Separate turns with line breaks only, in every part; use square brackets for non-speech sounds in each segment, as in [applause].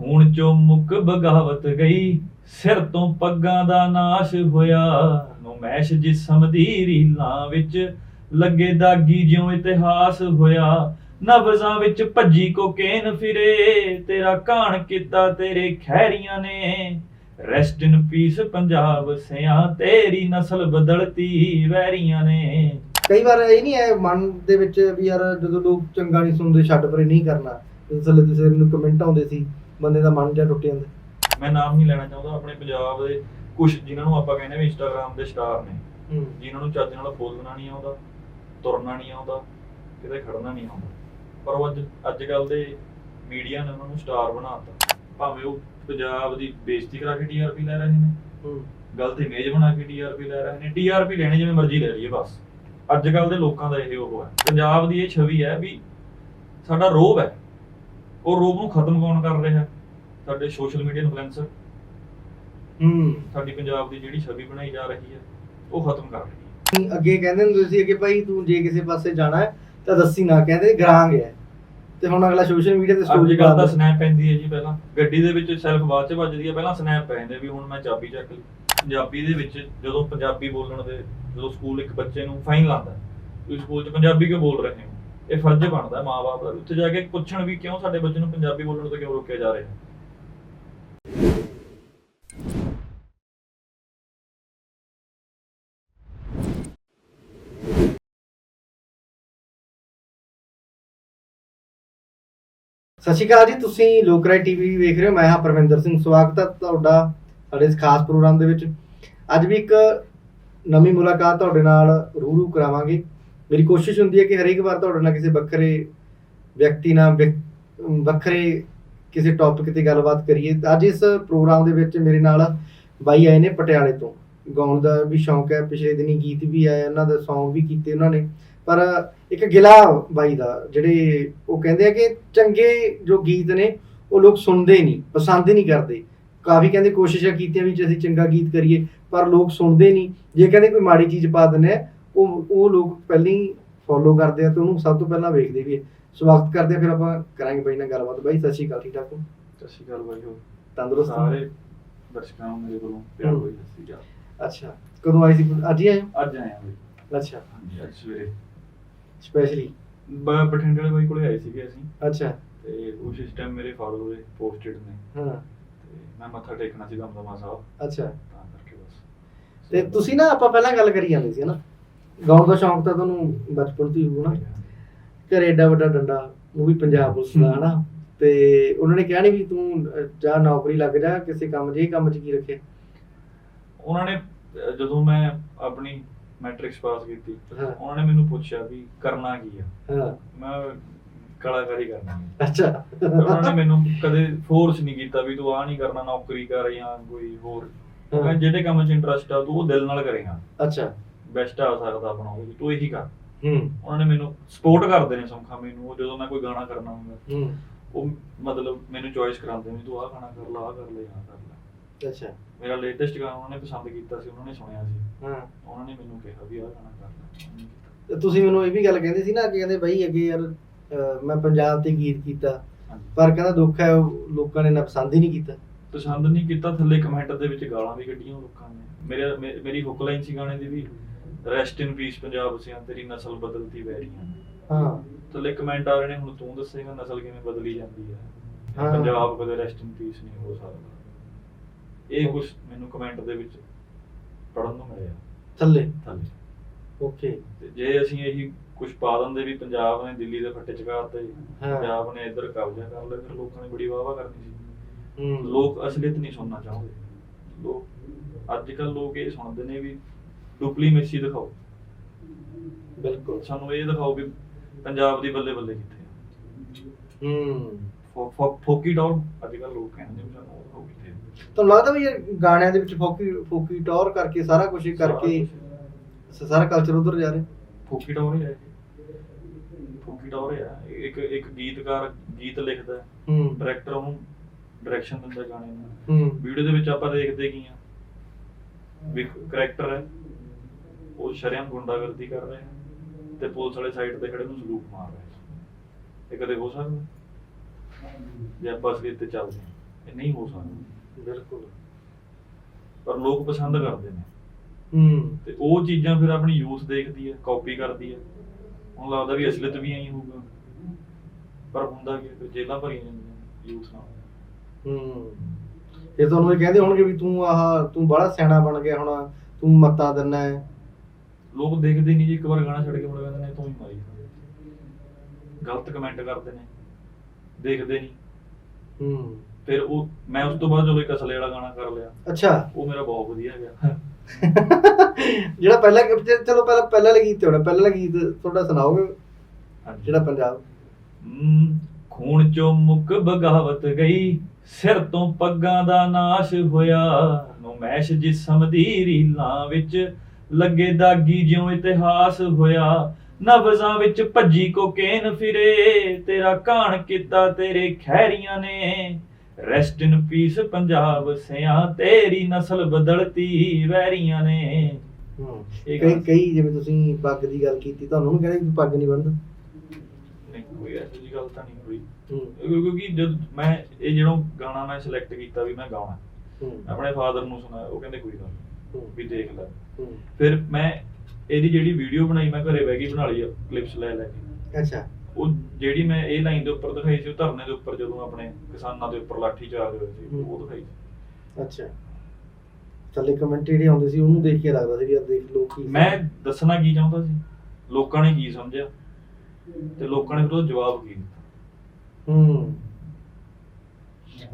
ਖੂਨ ਚੋਂ ਮੁੱਕ ਬਗਾਵਤ ਗਈ, ਸਿਰ ਤੋਂ ਪੱਗਾਂ ਦਾ ਨਾਸ਼ ਹੋਇਆ। ਨੁਮੈਸ਼ ਜਿਸਮ ਦੀ ਰੀਲਾਂ ਵਿੱਚ ਲੱਗੇ ਦਾਗੀ ਜਿਉਂ ਇਤਿਹਾਸ ਹੋਇਆ। ਨਬਜ਼ਾਂ ਵਿੱਚ ਭੱਜੀ ਕੋਕੇਨ ਫਿਰੇ, ਤੇਰਾ ਕਾਣ ਕੀਤਾ ਤੇਰੇ ਖੈਰੀਆਂ ਨੇ। ਰੈਸਟ ਇਨ ਪੀਸ ਪੰਜਾਬ ਸਿਆਂ, ਤੇਰੀ ਨਸਲ ਬਦਲਤੀ ਵੈਰੀਆਂ ਨੇ।
ਕਈ ਵਾਰ ਇਹ ਨਹੀਂ ਹੈ ਮਨ ਦੇ ਵਿੱਚ ਵੀ ਯਾਰ ਜਦੋਂ ਲੋਕ ਚੰਗਾ ਨਹੀਂ ਸੁਣਦੇ, ਛੱਡ ਪਰੇ ਨਹੀਂ ਕਰਨਾ। ਇਸ ਥੱਲੇ ਤੁਸੀਂ ਮੈਨੂੰ ਕਮੈਂਟ ਆਉਂਦੇ ਸੀ ਬੰਦੇ ਦਾ ਮਨ ਜਿਹਾ ਟੁੱਟ ਜਾਂਦਾ।
ਮੈਂ ਨਾਮ ਨਹੀਂ ਲੈਣਾ ਚਾਹੁੰਦਾ ਆਪਣੇ ਪੰਜਾਬ ਦੇ ਕੁਝ ਜਿਨ੍ਹਾਂ ਨੂੰ ਆਪਾਂ ਕਹਿੰਦੇ ਵੀ ਇੰਸਟਾਗ੍ਰam ਦੇ ਸਟਾਰ ਨੇ
ਹੂੰ।
ਜਿਨ੍ਹਾਂ ਨੂੰ ਚੱਜ ਨਾਲ ਬੋਲਣਾ ਨਹੀਂ ਆਉਂਦਾ ਤੁਰਨਾ ਨਹੀਂ ਆਉਂਦਾ ਕਿਤੇ ਖੜਨਾ ਨਹੀਂ ਆਉਂਦਾ। ਪਰ ਉਹ ਅੱਜ ਅੱਜ ਕੱਲ ਦੇ ਮੀਡੀਆ ਨੇ ਉਹਨਾਂ ਨੂੰ ਸਟਾਰ ਬਣਾਤਾ। ਭਾਵੇਂ ਉਹ ਪੰਜਾਬ ਦੀ ਬੇਇੱਜ਼ਤੀ ਕਰਾ ਕੇ ਟੀਆਰਪੀ ਲੈ ਰਹੇ ਨੇ
ਹੂੰ।
ਗਲਤ ਇਮੇਜ ਬਣਾ ਕੇ ਟੀਆਰਪੀ ਲੈ ਰਹੇ ਨੇ ਟੀਆਰਪੀ ਲੈਣੀ ਜਿਵੇਂ ਮਰਜ਼ੀ ਲੈ ਲਈਏ ਬਸ। ਅੱਜ ਕੱਲ ਦੇ ਲੋਕਾਂ ਦਾ ਇਹ ਉਹ ਹੈ ਪੰਜਾਬ ਦੀ ਇਹ ਛਵੀ ਹੈ ਵੀ ਸਾਡਾ ਰੋਬ ਹੈ। ਉਹ ਰੋਬ ਨੂੰ ਖਤਮ ਕੌਣ ਕਰ ਰਿਹਾ? ਸਾਡੇ ਸੋਸ਼ਲ ਮੀਡੀਆ ਇਨਫਲੂਐਂਸਰ
ਹੂੰ।
ਸਾਡੀ ਪੰਜਾਬ ਦੀ ਜਿਹੜੀ ਛਵੀ ਬਣਾਈ ਜਾ ਰਹੀ ਹੈ ਉਹ ਖਤਮ ਕਰ ਰਹੀ ਹੈ।
ਅੱਗੇ ਕਹਿੰਦੇ ਹੁੰਦੇ ਸੀ ਕਿ ਭਾਈ ਤੂੰ ਜੇ ਕਿਸੇ ਪਾਸੇ ਜਾਣਾ ਹੈ ਤਾਂ ਦੱਸੀ ਨਾ ਕਹਿੰਦੇ ਗਰਾਂਗ ਹੈ। ਤੇ ਹੁਣ ਅਗਲਾ ਸੋਸ਼ਲ ਮੀਡੀਆ ਤੇ ਸਟੋਰੀ ਪਾ
ਸਨੈਪ ਪੈਂਦੀ ਹੈ ਜੀ ਪਹਿਲਾਂ। ਗੱਡੀ ਦੇ ਵਿੱਚ ਸੈਲਫ ਬਾਅਦ ਚ ਵੱਜਦੀ ਹੈ ਪਹਿਲਾਂ ਸਨੈਪ ਪੈ ਜਾਂਦੇ ਵੀ ਹੁਣ ਮੈਂ ਚਾਬੀ ਚੱਕ ਲਈ। ਪੰਜਾਬੀ ਦੇ ਵਿੱਚ ਜਦੋਂ ਪੰਜਾਬੀ ਬੋਲਣ ਦੇ ਜਦੋਂ ਸਕੂਲ ਇੱਕ ਬੱਚੇ ਨੂੰ ਫਾਈਨ ਲਾਉਂਦਾ ਤੁਸੀਂ ਸਕੂਲ 'ਚ ਪੰਜਾਬੀ ਕਿਉਂ ਬੋਲ ਰਹੇ ਹੋ? ਇਹ ਫਰਜ਼ ਬਣਦਾ ਹੈ ਮਾਪੇ ਦਾ ਉੱਥੇ ਜਾ ਕੇ ਪੁੱਛਣ ਵੀ ਕਿਉਂ ਸਾਡੇ ਬੱਚੇ ਨੂੰ ਪੰਜਾਬੀ ਬੋਲਣ ਤੋਂ ਕਿਉਂ ਰੋਕਿਆ ਜਾ ਰਿਹਾ ਹੈ।
ਸਤਿ ਸ਼੍ਰੀ ਅਕਾਲ ਜੀ, ਤੁਸੀਂ ਲੋਕ ਲੋਕਰਾਈ ਟੀਵੀ ਵੇਖ ਰਹੇ ਹੋ, ਮੈਂ ਹਾਂ ਪਰਮਿੰਦਰ ਸਿੰਘ, ਸਵਾਗਤ ਹੈ ਤੁਹਾਡਾ ਸਾਡੇ ਇਸ ਖਾਸ ਪ੍ਰੋਗਰਾਮ ਦੇ ਵਿੱਚ। ਅੱਜ ਵੀ ਇੱਕ ਨਵੀਂ ਮੁਲਾਕਾਤ ਤੁਹਾਡੇ ਨਾਲ ਰੂਰੂ ਕਰਾਵਾਂਗੇ। ਮੇਰੀ ਕੋਸ਼ਿਸ਼ ਹੁੰਦੀ ਹੈ ਕਿ ਹਰੇਕ ਵਾਰ ਤੁਹਾਡੇ ਨਾਲ ਕਿਸੇ ਵੱਖਰੇ ਵਿਅਕਤੀ ਨਾਲ ਵਿਅਕ- ਵੱਖਰੇ ਕਿਸੇ ਟੌਪਿਕ ਤੇ ਗੱਲਬਾਤ ਕਰੀਏ। ਅੱਜ ਇਸ ਪ੍ਰੋਗਰਾਮ ਦੇ ਵਿੱਚ ਮੇਰੇ ਨਾਲ ਬਾਈ ਆਏ ਨੇ ਪਟਿਆਲੇ ਤੋਂ। ਗਾਉਣ ਦਾ ਵੀ ਸ਼ੌਂਕ ਹੈ। ਪਿਛਲੇ ਦਿਨੀ ਗੀਤ ਵੀ ਆਏ, ਉਹਨਾਂ ਦਾ ਸੌਂਗ ਵੀ ਕੀਤੇ ਉਹਨਾਂ ਨੇ। ਪਰ ਇੱਕ ਗਿਲਾ ਬਾਈ ਦਾ, ਜਿਹੜੇ ਉਹ ਕਹਿੰਦੇ ਆ ਕਿ ਚੰਗੇ ਜੋ ਗੀਤ ਨੇ, ਉਹ ਲੋਕ ਸੁਣਦੇ ਨਹੀਂ, ਪਸੰਦ ਨਹੀਂ ਕਰਦੇ। ਕਾਫੀ ਕਹਿੰਦੇ ਕੋਸ਼ਿਸ਼ਾਂ ਕੀਤੀਆਂ ਵੀ ਜੇ ਅਸੀਂ ਚੰਗਾ ਗੀਤ ਕਰੀਏ, ਪਰ ਲੋਕ ਸੁਣਦੇ ਨਹੀਂ। ਜੇ ਕਹਿੰਦੇ ਕੋਈ ਮਾੜੀ ਚੀਜ਼ ਪਾ ਦਿੰਦੇ ਆ ਉਹ ਉਹ ਲੋਕ ਪਹਿਲਾਂ ਹੀ ਫੋਲੋ ਕਰਦੇ ਆ ਤੇ ਉਹਨੂੰ ਸਭ ਤੋਂ ਪਹਿਲਾਂ ਵੇਖਦੇ ਵੀ। ਸਵਾਗਤ ਕਰਦੇ ਆ ਫਿਰ ਆਪਾਂ ਕਰਾਂਗੇ ਬਾਈ ਨਾਲ ਗੱਲਬਾਤ। ਬਾਈ ਸਤਿ ਸ਼੍ਰੀ ਅਕਾਲ ਠੀਕ ਠਾਕ ਹੋ?
ਸਤਿ ਸ਼੍ਰੀ ਅਕਾਲ ਬਾਈ ਹੋ
ਤੰਦਰੁਸਤ?
ਸਾਰੇ ਦਰਸ਼ਕਾਂ ਨੂੰ ਮੇਰੇ ਵੱਲੋਂ ਪਿਆਰ ਹੋਈ ਸਤਿ ਸ਼੍ਰੀ ਅਕਾਲ।
ਅੱਛਾ ਕਦੋਂ ਆਈ ਸੀ? ਅੱਜ ਹੀ ਆਏ ਹੋ?
ਅੱਜ ਆਏ ਆ ਬਾਈ।
ਅੱਛਾ।
ਹਾਂਜੀ ਅੱਜ ਸਵੇਰੇ।
ਸਪੈਸ਼ਲੀ
ਬਠਿੰਡੇ ਵਾਲੇ ਬਾਈ ਕੋਲੇ ਆਏ ਸੀਗੇ ਅਸੀਂ।
ਅੱਛਾ।
ਤੇ ਉਸ ਟਾਈਮ ਮੇਰੇ ਫਾਲੋਅਰ ਪੋਸਟਡ ਨੇ।
ਹਾਂ।
ਤੇ ਮੈਂ ਮੱਥਾ ਟੇਕਣਾ ਸੀ ਦਮਦਮਾ ਸਾਹਿਬ।
ਅੱਛਾ।
ਤਾਂ ਕਰਕੇ ਬਸ।
ਤੇ ਤੁਸੀਂ ਨਾ ਆਪਾਂ ਪਹਿਲਾਂ ਗੱਲ ਕਰੀ ਜਾਂਦੇ ਸੀ ਨਾ ਗਾਉਣ ਦਾ ਸ਼ੌਂਕ ਤਾਂ ਤੁਹਾਨੂੰ ਬਚਪਨ ਤੋਂ ਹੀ ਹੋਣਾ ਘਰੇ ਏਡਾ ਵੱਡਾ ਡੰਡਾ ਉਹ ਵੀ ਪੰਜਾਬ ਪੁਲਿਸ ਦਾ ਹਨਾ। ਤੇ ਉਹਨਾਂ ਨੇ ਕਿਹਾ ਨਹੀਂ ਵੀ ਤੂੰ ਜਾ ਨੌਕਰੀ ਲੱਗ ਜਾ ਕਿਸੇ ਕੰਮ ਇਹ ਕੰਮ 'ਚ ਕੀ ਰੱਖਿਆ?
ਉਹਨਾਂ ਨੇ ਜਦੋਂ ਮੈਂ ਆਪਣੀ ਮੈਟ੍ਰਿਕਸ ਪਾਸ ਕੀਤੀ ਉਹਨਾਂ ਨੇ ਮੈਨੂੰ ਪੁੱਛਿਆ ਵੀ ਕਰਨਾ ਕੀ ਆ? ਮੈਂ ਕਲਾਕਾਰੀ ਕਰਨਾ।
ਅੱਛਾ।
ਉਹਨਾਂ ਨੇ ਮੈਨੂੰ ਕਦੇ ਫੋਰਸ ਨਹੀਂ ਕੀਤਾ ਵੀ ਤੂੰ ਆਹ ਨਹੀਂ ਕਰਨਾ ਨੌਕਰੀ ਕਰ ਜਾਂ ਕੋਈ ਹੋਰ। ਜਿਹੜੇ ਕੰਮ 'ਚ ਇੰਟਰਸਟ ਆ ਤੂੰ ਉਹ ਦਿਲ ਨਾਲ ਕਰੇਗਾ
ਅੱਛਾ।
ਬੈਸਟ ਆ ਸਕਦਾ ਆਪਣਾ ਉਹ ਤੂੰ ਇਹੀ ਕਰ।
ਹੂੰ।
ਉਹਨਾਂ ਨੇ ਮੈਨੂੰ ਸਪੋਰਟ ਕਰਦੇ ਨੇ ਸੌਖਾ ਮੈਨੂੰ ਉਹ ਜਦੋਂ ਮੈਂ ਕੋਈ ਗਾਣਾ ਕਰਨਾ ਹੁੰਦਾ
ਹੂੰ।
ਉਹ ਮਤਲਬ ਮੈਨੂੰ ਚੋਇਸ ਕਰਾਉਂਦੇ ਨੇ ਤੂੰ ਆਹ ਗਾਣਾ ਕਰ ਲਾ ਆਹ ਕਰ ਲੈ ਆਹ ਕਰ ਲੈ।
ਅੱਛਾ।
ਮੇਰਾ ਲੇਟੈਸਟ ਗਾਣਾ ਉਹਨਾਂ ਨੇ ਪਸੰਦ ਕੀਤਾ ਸੀ ਉਹਨਾਂ ਨੇ ਸੁਣਿਆ ਸੀ।
ਹਾਂ।
ਉਹਨਾਂ ਨੇ ਮੈਨੂੰ ਕਿਹਾ ਵੀ ਆਹ ਗਾਣਾ ਕਰ ਲੈ।
ਤੇ ਤੁਸੀਂ ਮੈਨੂੰ ਇਹ ਵੀ ਗੱਲ ਕਹਿੰਦੇ ਸੀ ਨਾ ਕਿ ਕਹਿੰਦੇ ਬਈ ਅੱਗੇ ਯਾਰ ਮੈਂ ਪੰਜਾਬ ਤੇ ਗੀਤ ਕੀਤਾ। ਪਰ ਕਹਿੰਦਾ ਦੁੱਖ ਹੈ ਉਹ ਲੋਕਾਂ ਨੇ ਨਾ ਪਸੰਦ ਹੀ ਨਹੀਂ ਕੀਤਾ।
ਪਸੰਦ ਨਹੀਂ ਕੀਤਾ ਥੱਲੇ ਕਮੈਂਟ ਦੇ ਵਿੱਚ ਗਾਲਾਂ ਵੀ ਕੱਢੀਆਂ ਲੋਕਾਂ ਨੇ। ਮੇਰੇ ਮੇਰੀ ਹੁੱਕ ਲਾਈਨ ਸੀ ਗਾਣੇ ਦੀ ਵੀ। ਰੈਸਟ ਇਨ ਪੀਸ ਪੰਜਾਬ ਸਿਆਂ ਤੇਰੀ ਨਸਲ ਬਦਲਤੀ ਵੈ ਰਹੀਆਂ
ਹਾਂ।
ਥੱਲੇ ਕਮੈਂਟ ਆ ਰਹੇ ਨੇ ਹੁਣ ਤੂੰ ਦੱਸੇਗਾ ਨਸਲ ਕਿਵੇਂ ਬਦਲੀ ਜਾਂਦੀ ਹੈ।
ਹਾਂ।
ਪੰਜਾਬ ਕਦੇ ਰੈਸਟ ਇਨ ਪੀਸ ਨਹੀਂ ਹੋ ਸਕਦਾ। ਇਹ ਕੁਝ ਮੈਨੂੰ ਕਮੈਂਟ ਦੇ ਵਿੱਚ ਪੜਨ ਨੂੰ ਮਿਲਿਆ।
ਥੱਲੇ।
ਥੱਲੇ।
ਓਕੇ।
ਤੇ ਜੇ ਅਸੀਂ ਇਹੀ ਕੁਝ ਪਾ ਦਿੰਦੇ ਵੀ ਪੰਜਾਬ ਨੇ ਦਿੱਲੀ ਦੇ ਫੱਟੇ ਚਕਾਤੇ
ਹਾਂ।
ਪੰਜਾਬ ਨੇ ਇੱਧਰ ਕਬਜ਼ਾ ਕਰ ਲਿਆ ਫਿਰ ਲੋਕਾਂ ਨੇ ਬੜੀ ਵਾਹਵਾ ਕਰਨੀ ਸੀ।
ਹੂੰ।
ਲੋਕ ਅਸਲੀਅਤ ਨਹੀਂ ਸੁਣਨਾ ਚਾਹੁੰਦੇ। ਲੋਕ ਅੱਜ ਕੱਲ ਲੋਕ ਇਹ ਸੁਣਦੇ ਨੇ ਵੀ ਡੁਪਲੀਮੇਸੀ ਦਿਖਾਓ।
ਬਿਲਕੁਲ
ਸਾਨੂੰ ਇਹ ਦਿਖਾਓ ਵੀ ਪੰਜਾਬ ਦੀ ਬੱਲੇ ਬੱਲੇ ਕਿੱਥੇ
ਹੂੰ।
ਫੋਕੀ ਟੌਰ ਅੱਜ ਕੱਲ ਲੋਕ ਕਹਿੰਦੇ ਵੀ ਸਾਨੂੰ ਉਹ ਕਿੱਥੇ
ਲੱਗਦਾ ਵੀ ਇਹ ਗਾਣਿਆਂ ਦੇ ਵਿੱਚ ਫੋਕੀ ਫੋਕੀ ਟੌਰ ਕਰਕੇ ਸਾਰਾ ਕੁਝ ਕਰਕੇ ਸ- ਸਾਰਾ ਕਲਚਰ ਉਧਰ ਜਾ ਰਿਹਾ?
ਫੋਕੀ ਟੌਰ ਹੀ ਹੈ ਫੋਕੀ ਟੌਰ ਹੀ ਹੈ ਇੱਕ ਇੱਕ ਗੀਤਕਾਰ ਗੀਤ ਲਿਖਦਾ ਹੈ।
ਹੂੰ।
ਡਾਇਰੈਕਟਰ ਉਹਨੂੰ ਡਾਇਰੈਕਸ਼ਨ ਦਿੰਦਾ ਗਾਣੇ ਨੂੰ।
ਹੂੰ।
ਵੀਡੀਓ ਦੇ ਵਿੱਚ ਆਪਾਂ ਦੇਖਦੇ ਕੀ ਆ। ਵੀ ਕਰੈਕਟਰ ਹੈ। ਉਹ ਸ਼ਰਮ ਗੁੰਡਾਗਰਦੀ ਕਰ ਰਿਹਾ ਹੈ ਤੇ ਪੁਲਿਸ ਵਾਲੇ ਸਾਈਡ ਤੇ ਖੜੇ ਨੂੰ ਸਲੂਕ ਮਾਰ ਰਿਹਾ ਇਹ ਕਦੇ ਹੋ ਸਕਦਾ? ਜੇ ਆਪਾਂ ਅਸਲੀ ਤੇ ਚੱਲਦੇ ਹਾਂ ਇਹ ਨਹੀਂ ਹੋ ਸਕਦਾ।
ਬਿਲਕੁਲ।
ਪਰ ਲੋਕ ਪਸੰਦ ਕਰਦੇ ਨੇ।
ਹੂੰ।
ਤੇ ਉਹ ਚੀਜ਼ਾਂ ਫਿਰ ਆਪਣੀ ਯੂਥ ਦੇਖਦੀ ਹੈ ਕਾਪੀ ਕਰਦੀ ਹੈ। ਹੁਣ ਲੱਗਦਾ ਵੀ ਅਸਲੀਅਤ ਵੀ ਐਂ ਹੋਊਗਾ। ਪਰ ਹੁੰਦਾ ਕੀ ਫਿਰ ਜੇਲਾਂ ਭਰੀਆਂ ਜਾਂਦੀਆਂ ਯੂਥ ਨਾਲ।
ਹੂੰ। ਇਹ ਤੁਹਾਨੂੰ ਇਹ ਕਹਿੰਦੇ ਹੋਣਗੇ ਵੀ ਤੂੰ ਆਹ ਤੂੰ ਬੜਾ ਸਿਆਣਾ ਬਣ ਗਿਆ ਹੁਣ ਤੂੰ ਮੱਤਾ ਦਿੰਨਾ ਹੈ।
ਲੋਕ ਦੇਖਦੇ ਨਹੀਂ ਜੀ ਇੱਕ ਵਾਰ ਗਾਣਾ ਛੱਡ ਕੇ ਮੁੜ ਕਹਿੰਦੇ ਨੇ ਤੂੰ ਹੀ ਮਾਰੀ ਗਲਤ ਕਮੈਂਟ ਕਰਦੇ ਨੇ ਦੇਖਦੇ ਨਹੀਂ
ਹੂੰ।
ਫਿਰ ਉਹ ਮੈਂ ਉਸ ਤੋਂ ਬਾਅਦ ਜਦੋਂ ਇੱਕ ਅਸਲੇ ਵਾਲਾ ਗਾਣਾ ਕਰ ਲਿਆ
ਅੱਛਾ।
ਉਹ ਮੇਰਾ ਬਹੁਤ ਵਧੀਆ ਗਿਆ। [laughs]
ਜਿਹੜਾ ਪਹਿਲਾ ਚਲੋ ਪਹਿਲਾਂ ਪਹਿਲਾ ਵਾਲਾ ਗੀਤ ਤੁਹਾਡਾ ਪਹਿਲਾ ਗੀਤ ਤੁਹਾਡਾ ਸੁਣਾਓਗੇ। ਜਿਹੜਾ ਪੰਜਾਬ
ਖੂਨ ਚੋਂ ਮੁੱਕ ਬਗਾਵਤ ਗਈ ਸਿਰ ਤੋਂ ਪੱਗਾਂ ਦਾ ਨਾਸ਼ ਹੋਇਆ। ਨੁਮੈਸ਼ ਜਿਸਮ ਦੀ ਰੀਲਾਂ ਵਿੱਚ ਲੱਗੇ ਦਾਗੀ ਜਿਉਂ ਇਤਿਹਾਸ ਹੋਇਆ। ਨਬਜ਼ਾਂ ਵਿੱਚ ਭੱਜੀ ਕੋਕੇਨ ਫਿਰੇ। ਤੇਰਾ ਕਾਣ ਕੀਤਾ ਤੇਰੇ ਖੈਰੀਆਂ ਨੇ। ਰੈਸਟ ਇਨ ਪੀਸ ਪੰਜਾਬ ਸਿਆਂ ਤੇਰੀ ਨਸਲ ਬਦਲਤੀ ਵੈਰੀਆਂ ਨੇ। ਇਹ
ਕਈ
ਗੱਲ-
ਕਈ ਜਿਵੇਂ ਤੁਸੀਂ ਪੱਗ ਦੀ ਗੱਲ ਕੀਤੀ ਤੁਹਾਨੂੰ ਉਹਨੂੰ ਕਹਿੰਦੇ ਵੀ ਪੱਗ ਨਹੀਂ ਬੰਨਦਾ
ਨਹੀਂ ਕੋਈ ਐਸੀ ਜਿਹੀ ਗੱਲ ਤਾਂ ਨਹੀਂ ਹੋਈ।
ਹੂੰ।
ਕਿਉਂਕਿ ਜਦ ਮੈਂ ਇਹ ਜਿਹੜਾ ਗਾਣਾ ਮੈਂ ਸਿਲੈਕਟ ਕੀਤਾ ਵੀ ਮੈਂ ਗਾਉਣਾ। ਆਪਣੇ ਫਾਦਰ ਨੂੰ ਸੁਣਾਇਆ ਉਹ ਕਹਿੰਦੇ ਕੋਈ ਗੱਲ ਨੀ, ਵੀ ਦੇਖ ਲੈ। ਫਿਰ ਮੈਂ ਇਹਦੀ ਜਿਹੜੀ ਵੀਡੀਓ ਬਣਾਈ ਮੈਂ ਘਰੇ ਬਹਿ ਕੇ ਬਣਾ ਲਈ ਕਲਿੱਪਸ ਲੈ ਲੈ ਕੇ।
ਅੱਛਾ।
ਉਹ ਜਿਹੜੀ ਮੈਂ ਇਹ ਲਾਈਨ ਦੇ ਉੱਪਰ ਦਿਖਾਈ ਸੀ ਉਹ ਧਰਨੇ ਦੇ ਉੱਪਰ ਜਦੋਂ ਆਪਣੇ ਕਿਸਾਨਾਂ ਦੇ ਉੱਪਰ ਲਾਠੀ ਚਾਰਜ ਹੋਏ ਸੀ। ਉਹ ਦਿਖਾਈ ਸੀ।
ਅੱਛਾ। ਥੱਲੇ ਕਮੈਂਟ ਜਿਹੜੇ ਆਉਂਦੇ ਸੀ ਉਹਨੂੰ ਦੇਖ ਕੇ ਲੱਗਦਾ ਸੀ ਵੀ ਯਾਰ ਦੇਖ ਲੋ ਕੀ
ਮੈਂ ਦੱਸਣਾ ਕੀ ਚਾਹੁੰਦਾ ਸੀ? ਲੋਕਾਂ ਨੇ ਕੀ ਸਮਝਿਆ? ਤੇ ਲੋਕਾਂ ਨੇ ਫਿਰ ਉਹ ਜਵਾਬ ਕੀ ਦਿੱਤਾ?
ਹੂੰ।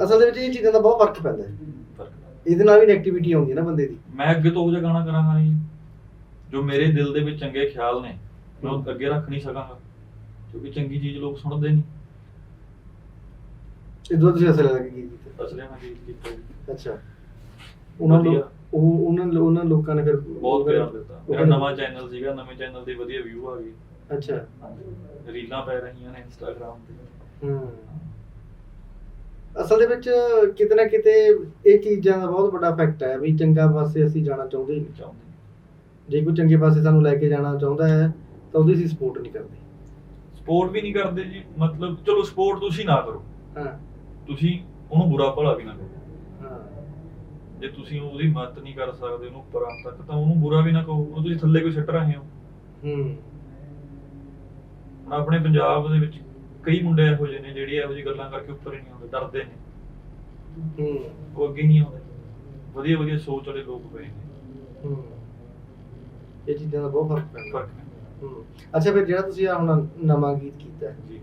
ਅਸਲ ਦੇ ਵਿੱਚ ਇਹ ਚੀਜ਼ਾਂ ਦਾ ਬਹੁਤ ਫ਼ਰਕ ਪੈਂਦਾ ਹੈ। ਇਹਦੇ ਨਾਲ ਵੀ ਨੈਗੇਟਿਵਿਟੀ ਆਉਂਦੀ ਹੈ ਨਾ ਬੰਦੇ ਦੀ।
ਮੈਂ ਅੱਗੇ ਤੋਂ ਉਹ ਜਿਹਾ ਗਾਣਾ ਕਰਾਂਗਾ ਨਹੀਂ। ਜੋ ਮੇਰੇ ਦਿਲ ਦੇ ਵਿੱਚ ਚੰਗੇ ਖਿਆਲ ਨੇ ਮੈਂ ਉਹ ਅੱਗੇ ਰੱਖ ਨਹੀਂ ਸਕਾਂਗਾ। ਕਿਉਂਕਿ ਚੰਗੀ ਚੀਜ਼ ਲੋਕ ਸੁਣਦੇ ਨਹੀਂ।
ਇਦੋਂ ਤੁਸੀਂ ਅਸਲ ਲੱਗ ਗਈ
ਅਸਲੇ ਕੀ ਕੀਤਾ ਜੀ।
ਅੱਛਾ। ਉਹਨਾਂ ਨੂੰ
ਵਧੀਆ।
ਉਹ ਉਹਨਾਂ ਉਹਨਾਂ ਲੋਕਾਂ ਨੇ ਫਿਰ
ਬਹੁਤ ਪਿਆਰ ਦਿੱਤਾ। ਮੇਰਾ ਨਵਾਂ ਚੈਨਲ ਸੀਗਾ ਨਵੇਂ ਚੈਨਲ ਦੇ ਵਧੀਆ ਵਿਊ ਆ ਗਏ।
ਅੱਛਾ।
ਰੀਲਾਂ ਪੈ ਰਹੀਆਂ ਨੇ ਇੰਸਟਾਗ੍ਰam ਤੇ।
ਹੂੰ। ਅਸਲ ਦੇ ਵਿੱਚ ਕਿਤੇ ਨਾ ਕਿਤੇ ਇਹ ਚੀਜ਼ਾਂ ਦਾ ਬਹੁਤ ਵੱਡਾ ਇਫੈਕਟ ਹੈ ਵੀ ਚੰਗਾ ਪਾਸੇ ਅਸੀਂ ਜਾਣਾ ਚਾਹੁੰਦੇ ਹੀ ਨਹੀਂ
ਚਾਹੁੰਦੇ।
ਜੇ ਕੋਈ ਚੰਗੇ ਪਾਸੇ ਸਾਨੂੰ ਲੈ ਕੇ ਜਾਣਾ ਚਾਹੁੰਦਾ ਹੈ ਤਾਂ ਉਹਦੀ ਅਸੀਂ ਸਪੋਰਟ ਨਹੀਂ ਕਰਦੇ।
ਸਪੋਰਟ ਵੀ ਨਹੀਂ ਕਰਦੇ ਜੀ। ਮਤਲਬ ਚਲੋ ਸਪੋਰਟ ਤੁਸੀਂ ਨਾ ਕਰੋ।
ਹਾਂ।
ਤੁਸੀਂ ਉਹਨੂੰ ਬੁਰਾ ਭਲਾ ਵੀ ਨਾ ਕਰੋ।
ਹਾਂ।
ਜੇ ਤੁਸੀਂ ਉਹਦੀ ਮਦਦ ਨਹੀਂ ਕਰ ਸਕਦੇ ਉਹਨੂੰ ਆਉਣ ਤੱਕ ਤਾਂ ਉਹਨੂੰ ਬੁਰਾ ਵੀ ਨਾ ਕਹੋ। ਉਹ ਤੁਸੀਂ ਥੱਲੇ ਕੋਈ ਸਿੱਟ ਰਹੇ ਹੋ।
ਹੂੰ।
ਆਪਣੇ ਪੰਜਾਬ ਦੇ ਵਿੱਚ ਕਈ ਮੁੰਡੇ ਇਹੋ ਜਿਹੇ ਨੇ ਜਿਹੜੇ ਇਹੋ ਜਿਹੀ ਗੱਲਾਂ ਕਰਕੇ ਉੱਪਰ ਹੀ ਨਹੀਂ ਆਉਂਦੇ ਡਰਦੇ ਨੇ।
ਹੂੰ।
ਉਹ ਅੱਗੇ ਨਹੀਂ ਆਉਂਦੇ। ਵਧੀਆ ਵਧੀਆ ਸੋਚ ਵਾਲੇ ਲੋਕ ਪਏ ਨੇ।
ਹੂੰ। ਇਹ ਚੀਜ਼ਾਂ ਦਾ ਬਹੁਤ ਫ਼ਰਕ ਪੈਂਦਾ।
ਫ਼ਰਕ ਹੈ
ਹੂੰ। ਅੱਛਾ ਫਿਰ ਜਿਹੜਾ ਤੁਸੀਂ ਆ ਹੁਣ ਨਵਾਂ ਗੀਤ ਕੀਤਾ ਹੈ,
ਜੀ।